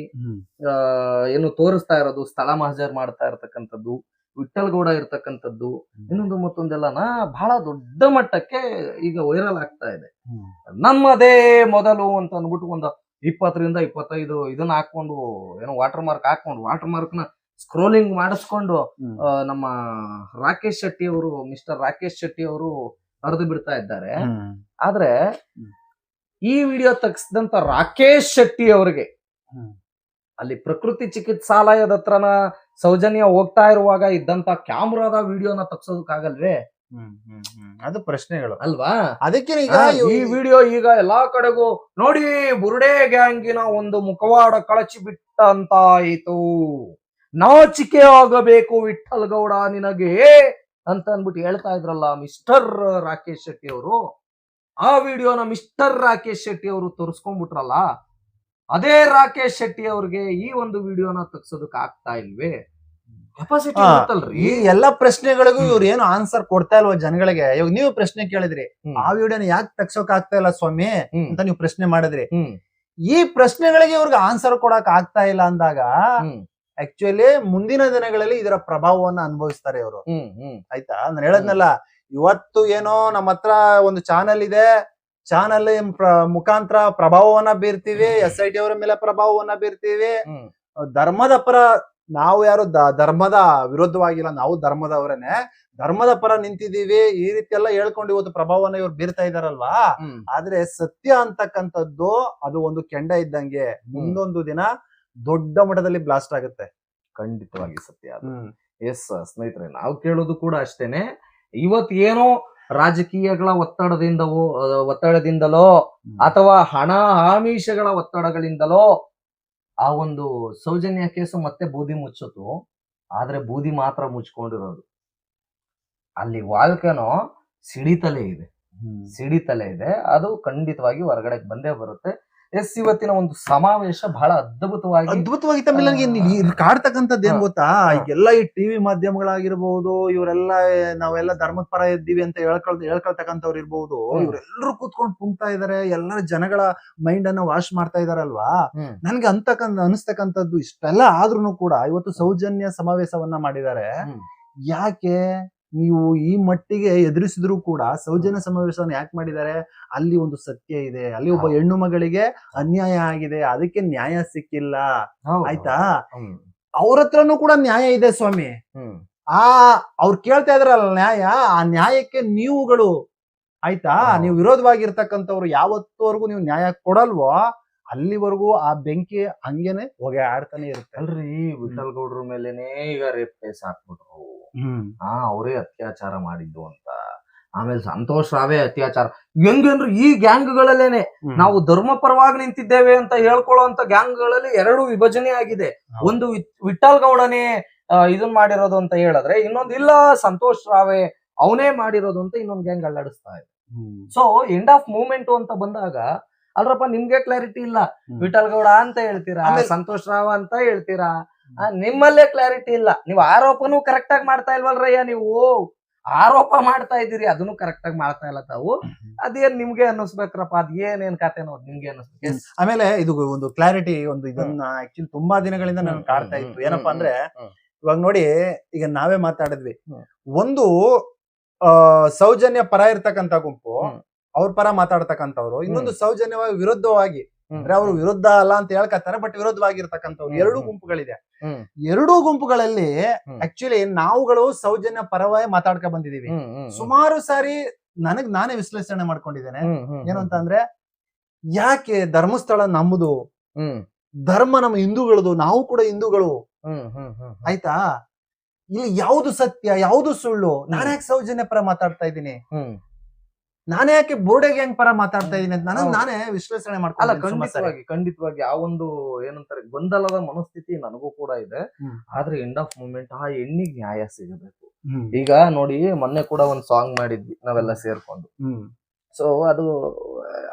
ಏನು ತೋರಿಸ್ತಾ ಇರೋದು ಸ್ಥಳ ಮಹಜರ್ ಮಾಡ್ತಾ ಇರ್ತಕ್ಕಂಥದ್ದು ವಿಠಲ್ಗೌಡ ಇರ್ತಕ್ಕಂಥದ್ದು ಇನ್ನೊಂದು ಮತ್ತೊಂದೆಲ್ಲನ ಬಹಳ ದೊಡ್ಡ ಮಟ್ಟಕ್ಕೆ ಈಗ ವೈರಲ್ ಆಗ್ತಾ ಇದೆ. ನಮ್ಮದೇ ಮೊದಲು ಅಂತ ಅಂದ್ಬಿಟ್ಟು ಒಂದು ಇಪ್ಪತ್ತರಿಂದ ಇಪ್ಪತ್ತೈದು ಇದನ್ನ ಹಾಕೊಂಡು ಏನೋ ವಾಟರ್ ಮಾರ್ಕ್ ಹಾಕೊಂಡು ವಾಟರ್ ಮಾರ್ಕ್ನ ಸ್ಕ್ರೋಲಿಂಗ್ ಮಾಡಿಸ್ಕೊಂಡು ನಮ್ಮ ರಾಕೇಶ್ ಶೆಟ್ಟಿ ಅವರು ಮಿಸ್ಟರ್ ರಾಕೇಶ್ ಶೆಟ್ಟಿ ಅವರು ಹರಿದು ಬಿಡ್ತಾ ಇದ್ದಾರೆ. ಆದ್ರೆ ಈ ವಿಡಿಯೋ ತೆಗ್ಸಿದಂತ ರಾಕೇಶ್ ಶೆಟ್ಟಿ ಅವರಿಗೆ ಅಲ್ಲಿ ಪ್ರಕೃತಿ ಚಿಕಿತ್ಸಾಲಯದ ಹತ್ರನ ಸೌಜನ್ಯ ಹೋಗ್ತಾ ಇರುವಾಗ ಇದ್ದಂತ ಕ್ಯಾಮ್ರಾದ ವಿಡಿಯೋನ ತಗ್ಸೋದಕ್ಕಾಗಲ್ವೇ? ಅದು ಪ್ರಶ್ನೆಗಳು. ಅಲ್ವಾ? ಅದಕ್ಕೆ ಈಗ ಈ ವಿಡಿಯೋ ಈಗ ಎಲ್ಲಾ ಕಡೆಗೂ ನೋಡಿ ಬುರುಡೆ ಗ್ಯಾಂಗಿನ ಒಂದು ಮುಖವಾಡ ಕಳಚಿ ಬಿಟ್ಟಂತಾಯಿತು. ನಾಚಿಕೆ ಆಗಬೇಕು ವಿಠಲ್ ಗೌಡ ನಿನಗೆ ಅಂತ ಅಂದ್ಬಿಟ್ಟು ಹೇಳ್ತಾ ಇದ್ರಲ್ಲ ಮಿಸ್ಟರ್ ರಾಕೇಶ್ ಶೆಟ್ಟಿ ಅವರು. ಆ ವಿಡಿಯೋನ ಮಿಸ್ಟರ್ ರಾಕೇಶ್ ಶೆಟ್ಟಿ ಅವರು ತೋರಿಸ್ಕೊಂಡ್ಬಿಟ್ರಲ್ಲ ಅದೇ ರಾಕೇಶ್ ಶೆಟ್ಟಿ ಅವ್ರಿಗೆ ಈ ಒಂದು ವಿಡಿಯೋನ ತಗ್ಸೋದಕ್ಕೆ ಆಗ್ತಾ ಇಲ್ವೇ? ಕೆಪಾಸಿಟಿ ಹಾ, ಈ ಎಲ್ಲಾ ಪ್ರಶ್ನೆಗಳಿಗೂ. ಇವ್ರು ಏನು ಆನ್ಸರ್ ಕೊಡ್ತಾ ಇಲ್ವಾ ಜನಗಳಿಗೆ? ಇವಾಗ ನೀವು ಪ್ರಶ್ನೆ ಕೇಳಿದ್ರಿ. ಹ್ಮ್. ಆ ವಿಡಿಯೋನ ಯಾಕೆ ತಗ್ಸೋಕ್ ಆಗ್ತಾ ಇಲ್ಲ ಸ್ವಾಮಿ ಹ್ಮ್. ಅಂತ ನೀವು ಪ್ರಶ್ನೆ ಮಾಡಿದ್ರಿ. ಹ್ಮ್. ಈ ಪ್ರಶ್ನೆಗಳಿಗೆ ಇವ್ರಿಗೆ ಆನ್ಸರ್ ಕೊಡಕ್ ಆಗ್ತಾ ಇಲ್ಲ ಅಂದಾಗ ಹ್ಮ್. ಆಕ್ಚುಲಿ ಮುಂದಿನ ದಿನಗಳಲ್ಲಿ ಇದರ ಪ್ರಭಾವವನ್ನ ಅನುಭವಿಸ್ತಾರೆ ಇವರು. ಹ್ಮ್ ಹ್ಮ್. ಆಯ್ತಾ? ನಾನು ಹೇಳದ್ನಲ್ಲ ಇವತ್ತು ಏನೋ ನಮ್ಮ ಹತ್ರ ಒಂದು ಚಾನಲ್ ಇದೆ. ಚಾನಲ್ ಮುಖಾಂತರ ಪ್ರಭಾವವನ್ನ ಬೀರ್ತೀವಿ ಎಸ್ ಐ ಟಿ ಅವರ ಮೇಲೆ ಪ್ರಭಾವವನ್ನ ಬೀರ್ತೀವಿ. ಹ್ಮ್. ಧರ್ಮದ ಪರ ನಾವು ಯಾರು ದ- ಧರ್ಮದ ವಿರುದ್ಧವಾಗಿಲ್ಲ ನಾವು ಧರ್ಮದವರೇನೆ. ಧರ್ಮದ ಪರ ನಿಂತಿದೀವಿ ಈ ರೀತಿ ಎಲ್ಲ ಹೇಳ್ಕೊಂಡು ಇವತ್ತು ಪ್ರಭಾವನ ಇವ್ರು ಬೀರ್ತಾ ಇದಾರಲ್ವಾ? ಆದ್ರೆ ಸತ್ಯ ಅಂತಕ್ಕಂಥದ್ದು ಅದು ಒಂದು ಕೆಂಡ ಇದ್ದಂಗೆ ಮುಂದೊಂದು ದಿನ ದೊಡ್ಡ ಮಟ್ಟದಲ್ಲಿ ಬ್ಲಾಸ್ಟ್ ಆಗುತ್ತೆ. ಖಂಡಿತವಾಗಿ ಸತ್ಯ ಎಸ್ ಸ್ನೇಹಿತರೆ ನಾವು ಕೇಳೋದು ಕೂಡ ಅಷ್ಟೇನೆ. ಇವತ್ ಏನೋ ರಾಜಕೀಯಗಳ ಒತ್ತಡದಿಂದವೋ ಒತ್ತಡದಿಂದಲೋ ಅಥವಾ ಹಣ ಆಮಿಷಗಳ ಒತ್ತಡಗಳಿಂದಲೋ ಆ ಒಂದು ಸೌಜನ್ಯ ಕೇಸು ಮತ್ತೆ ಬೂದಿ ಮುಚ್ಚೋತು ಆದ್ರೆ ಬೂದಿ ಮಾತ್ರ ಮುಚ್ಕೊಂಡಿರೋದು. ಅಲ್ಲಿ ವಾಲ್ಕನೋ ಸಿಡಿತಲೇ ಇದೆ. ಸಿಡಿತಲೇ ಇದೆ. ಅದು ಖಂಡಿತವಾಗಿ ಹೊರಗಡೆ ಬಂದೇ ಬರುತ್ತೆ. ಎಸ್ ಇವತ್ತಿನ ಒಂದು ಸಮಾವೇಶ ಬಹಳ ಅದ್ಭುತವಾಗಿ ಅದ್ಭುತವಾಗಿ ತಮಿಳ್ ನನಗೆ ಕಾಡ್ತಕ್ಕಂಥದ್ದು ಏನ್ ಗೊತ್ತಾ? ಎಲ್ಲಾ ಈ ಟಿವಿ ಮಾಧ್ಯಮಗಳಾಗಿರ್ಬಹುದು ಇವರೆಲ್ಲ ನಾವೆಲ್ಲ ಧರ್ಮದ ಪರ ಇದ್ದೀವಿ ಅಂತ ಹೇಳ್ಕೊಳ್ ಹೇಳ್ಕೊಳ್ತಕ್ಕಂಥವ್ರು ಇರ್ಬಹುದು. ಇವರೆಲ್ಲರೂ ಕೂತ್ಕೊಂಡು ಕುಂತಾ ಇದಾರೆ ಎಲ್ಲರ ಜನಗಳ ಮೈಂಡ್ ಅನ್ನ ವಾಶ್ ಮಾಡ್ತಾ ಇದಾರಲ್ವಾ. ನನ್ಗೆ ಅಂತಕ್ಕಂಥ ಅನಿಸ್ತಕ್ಕಂಥದ್ದು ಇಷ್ಟೆಲ್ಲ ಆದ್ರೂ ಕೂಡ ಇವತ್ತು ಸೌಜನ್ಯ ಸಮಾವೇಶವನ್ನ ಮಾಡಿದ್ದಾರೆ. ಯಾಕೆ? ನೀವು ಈ ಮಟ್ಟಿಗೆ ಎದುರಿಸಿದ್ರು ಕೂಡ ಸೌಜನ್ಯ ಸಮಾವೇಶವನ್ನು ಯಾಕೆ ಮಾಡಿದ್ದಾರೆ? ಅಲ್ಲಿ ಒಂದು ಸತ್ಯ ಇದೆ. ಅಲ್ಲಿ ಒಬ್ಬ. ಹೆಣ್ಣು ಮಗಳಿಗೆ ಅನ್ಯಾಯ ಆಗಿದೆ. ಅದಕ್ಕೆ ನ್ಯಾಯ ಸಿಕ್ಕಿಲ್ಲ. ಆಯ್ತಾ? ಅವ್ರ ಹತ್ರನೂ ಕೂಡ ನ್ಯಾಯ ಇದೆ ಸ್ವಾಮಿ. ಆ ಅವ್ರು ಕೇಳ್ತಾ ಇದ್ರಲ್ಲ ನ್ಯಾಯ ಆ ನ್ಯಾಯಕ್ಕೆ ನೀವುಗಳು ಆಯ್ತಾ. ನೀವು ವಿರೋಧವಾಗಿರ್ತಕ್ಕಂಥವ್ರು ಯಾವತ್ತವರೆಗೂ ನೀವು ನ್ಯಾಯ ಕೊಡಲ್ವೋ ಅಲ್ಲಿವರೆಗೂ ಆ ಬೆಂಕಿ ಹಂಗೇನೆ ಹೊಗೆ ಆಡ್ತಾನೆ ಇರುತ್ತೆ. ಅಲ್ರಿ ವಿಠಲ್ ಗೌಡ್ರ ಮೇಲೆನೇ ಈಗ ರೇಪ್ ಕೇಸ್ ಹಾಕ್ಬಿಟ್ರು. ಹಾ ಅವರೇ ಅತ್ಯಾಚಾರ ಮಾಡಿದ್ದು ಅಂತ. ಆಮೇಲೆ ಸಂತೋಷ್ ರಾವೇ ಅತ್ಯಾಚಾರ. ಹೆಂಗಂದ್ರೆ ಈ ಗ್ಯಾಂಗ್ಗಳಲ್ಲೇನೆ ನಾವು ಧರ್ಮ ಪರವಾಗಿ ನಿಂತಿದ್ದೇವೆ ಅಂತ ಹೇಳ್ಕೊಳ್ಳುವಂತ ಗ್ಯಾಂಗ್ಗಳಲ್ಲಿ ಎರಡು ವಿಭಜನೆ ಆಗಿದೆ. ಒಂದು ವಿಠಲ್ ಗೌಡನೇ ಆ, ಇದನ್ ಮಾಡಿರೋದು ಅಂತ ಹೇಳಿದ್ರೆ ಇನ್ನೊಂದು ಇಲ್ಲ ಸಂತೋಷ್ ರಾವೇ ಅವನೇ ಮಾಡಿರೋದು ಅಂತ ಇನ್ನೊಂದು ಗ್ಯಾಂಗ್ ಅಲ್ಲಾಡಿಸ್ತಾ ಇದೆ. ಸೊ ಎಂಡ್ ಆಫ್ ಮೂಮೆಂಟ್ ಅಂತ ಬಂದಾಗ ಅಲ್ರಪ್ಪ ನಿಮ್ಗೆ ಕ್ಲಾರಿಟಿ ಇಲ್ಲ. ವಿಠಲ್ ಗೌಡ ಅಂತ ಹೇಳ್ತೀರಾ ಸಂತೋಷ್ ರಾವ್ ಅಂತ ಹೇಳ್ತೀರಾ ಆ, ನಿಮ್ಮಲ್ಲೇ ಕ್ಲಾರಿಟಿ ಇಲ್ಲ. ನೀವು ಆರೋಪನೂ ಕರೆಕ್ಟ್ ಆಗಿ ಮಾಡ್ತಾ ಇಲ್ವಲ್ರಯ್ಯ ನೀವು? ಆರೋಪ ಮಾಡ್ತಾ ಇದ್ದೀರಿ ಅದನ್ನು ಕರೆಕ್ಟ್ ಆಗಿ ಮಾಡ್ತಾ ಇಲ್ಲ ತಾವು. ಅದೇನ್ ನಿಮ್ಗೆ ಅನ್ನಿಸ್ಬೇಕ್ರಪ್ಪ? ಅದ್ ಏನೇನ್ ಕತೆನೋ ನಿಮ್ಗೆ ಅನ್ನಿಸ್ಬೇಕು? ಆಮೇಲೆ ಇದು ಒಂದು ಕ್ಲಾರಿಟಿ ಒಂದು ಇದನ್ನ ಆಕ್ಚುಲಿ ತುಂಬಾ ದಿನಗಳಿಂದ ನಾನು ಕಾಡ್ತಾ ಇತ್ತು. ಏನಪ್ಪಾ ಅಂದ್ರೆ. ಇವಾಗ ನೋಡಿ ಈಗ ನಾವೇ ಮಾತಾಡಿದ್ವಿ. ಒಂದು ಆ ಸೌಜನ್ಯ ಪರ ಇರ್ತಕ್ಕಂತ ಗುಂಪು. ಅವ್ರ ಪರ ಮಾತಾಡ್ತಕ್ಕಂಥವ್ರು. ಇನ್ನೊಂದು ಸೌಜನ್ಯವಾಗಿ ವಿರುದ್ಧವಾಗಿ. ಅಂದ್ರೆ ಅವರು ವಿರುದ್ಧ ಅಲ್ಲ ಅಂತ ಹೇಳ್ಕತ್ತಾರೆ ಬಟ್ ವಿರುದ್ಧವಾಗಿರ್ತಕ್ಕಂಥವ್ರು ಎರಡು. ಗುಂಪುಗಳಿದೆ. ಎರಡೂ ಗುಂಪುಗಳಲ್ಲಿ. ಆಕ್ಚುಲಿ ನಾವುಗಳು ಸೌಜನ್ಯ ಪರವಾಗಿ ಮಾತಾಡ್ಕ ಬಂದಿದೀವಿ. ಸುಮಾರು ಸಾರಿ ನನಗ್ ನಾನೇ ವಿಶ್ಲೇಷಣೆ ಮಾಡ್ಕೊಂಡಿದ್ದೇನೆ ಏನು ಅಂತ ಅಂದ್ರೆ ಯಾಕೆ ಧರ್ಮಸ್ಥಳ ನಮ್ಮದು ಧರ್ಮ ನಮ್ಮ ಹಿಂದೂಗಳದು ನಾವು ಕೂಡ ಹಿಂದೂಗಳು. ಆಯ್ತಾ ಇಲ್ಲಿ ಯಾವುದು ಸತ್ಯ ಯಾವುದು ಸುಳ್ಳು ನಾನು ಯಾಕೆ ಸೌಜನ್ಯ ಪರ ಮಾತಾಡ್ತಾ ಇದ್ದೀನಿ. ನಾನೇ ಯಾಕೆ ಬೋರ್ಡೆಗೆ ಹೆಂಗ್ ಪರ ಮಾತಾಡ್ತಾ ಇದ್ದೀನಿ ಅಂತ ನನಗ್ ನಾನೇ ವಿಶ್ಲೇಷಣೆ ಅಲ್ಲ ಸುಮಾರ್ ಖಂಡಿತವಾಗಿ ಖಂಡಿತವಾಗಿ ಆ ಒಂದು ಏನಂತಾರೆ ಗೊಂದಲದ ಮನಸ್ಥಿತಿ ನನಗೂ ಕೂಡ ಇದೆ. ಆದ್ರೆ ಎಂಡ್ ಆಫ್ ಮೂಮೆಂಟ್ ಆ ಹೆಣ್ಣಿಗೆ ನ್ಯಾಯ ಸಿಗಬೇಕು. ಈಗ ನೋಡಿ ಮೊನ್ನೆ ಕೂಡ ಒಂದ್ ಸಾಂಗ್ ಮಾಡಿದ್ವಿ ನಾವೆಲ್ಲ ಸೇರ್ಕೊಂಡು. ಸೊ ಅದು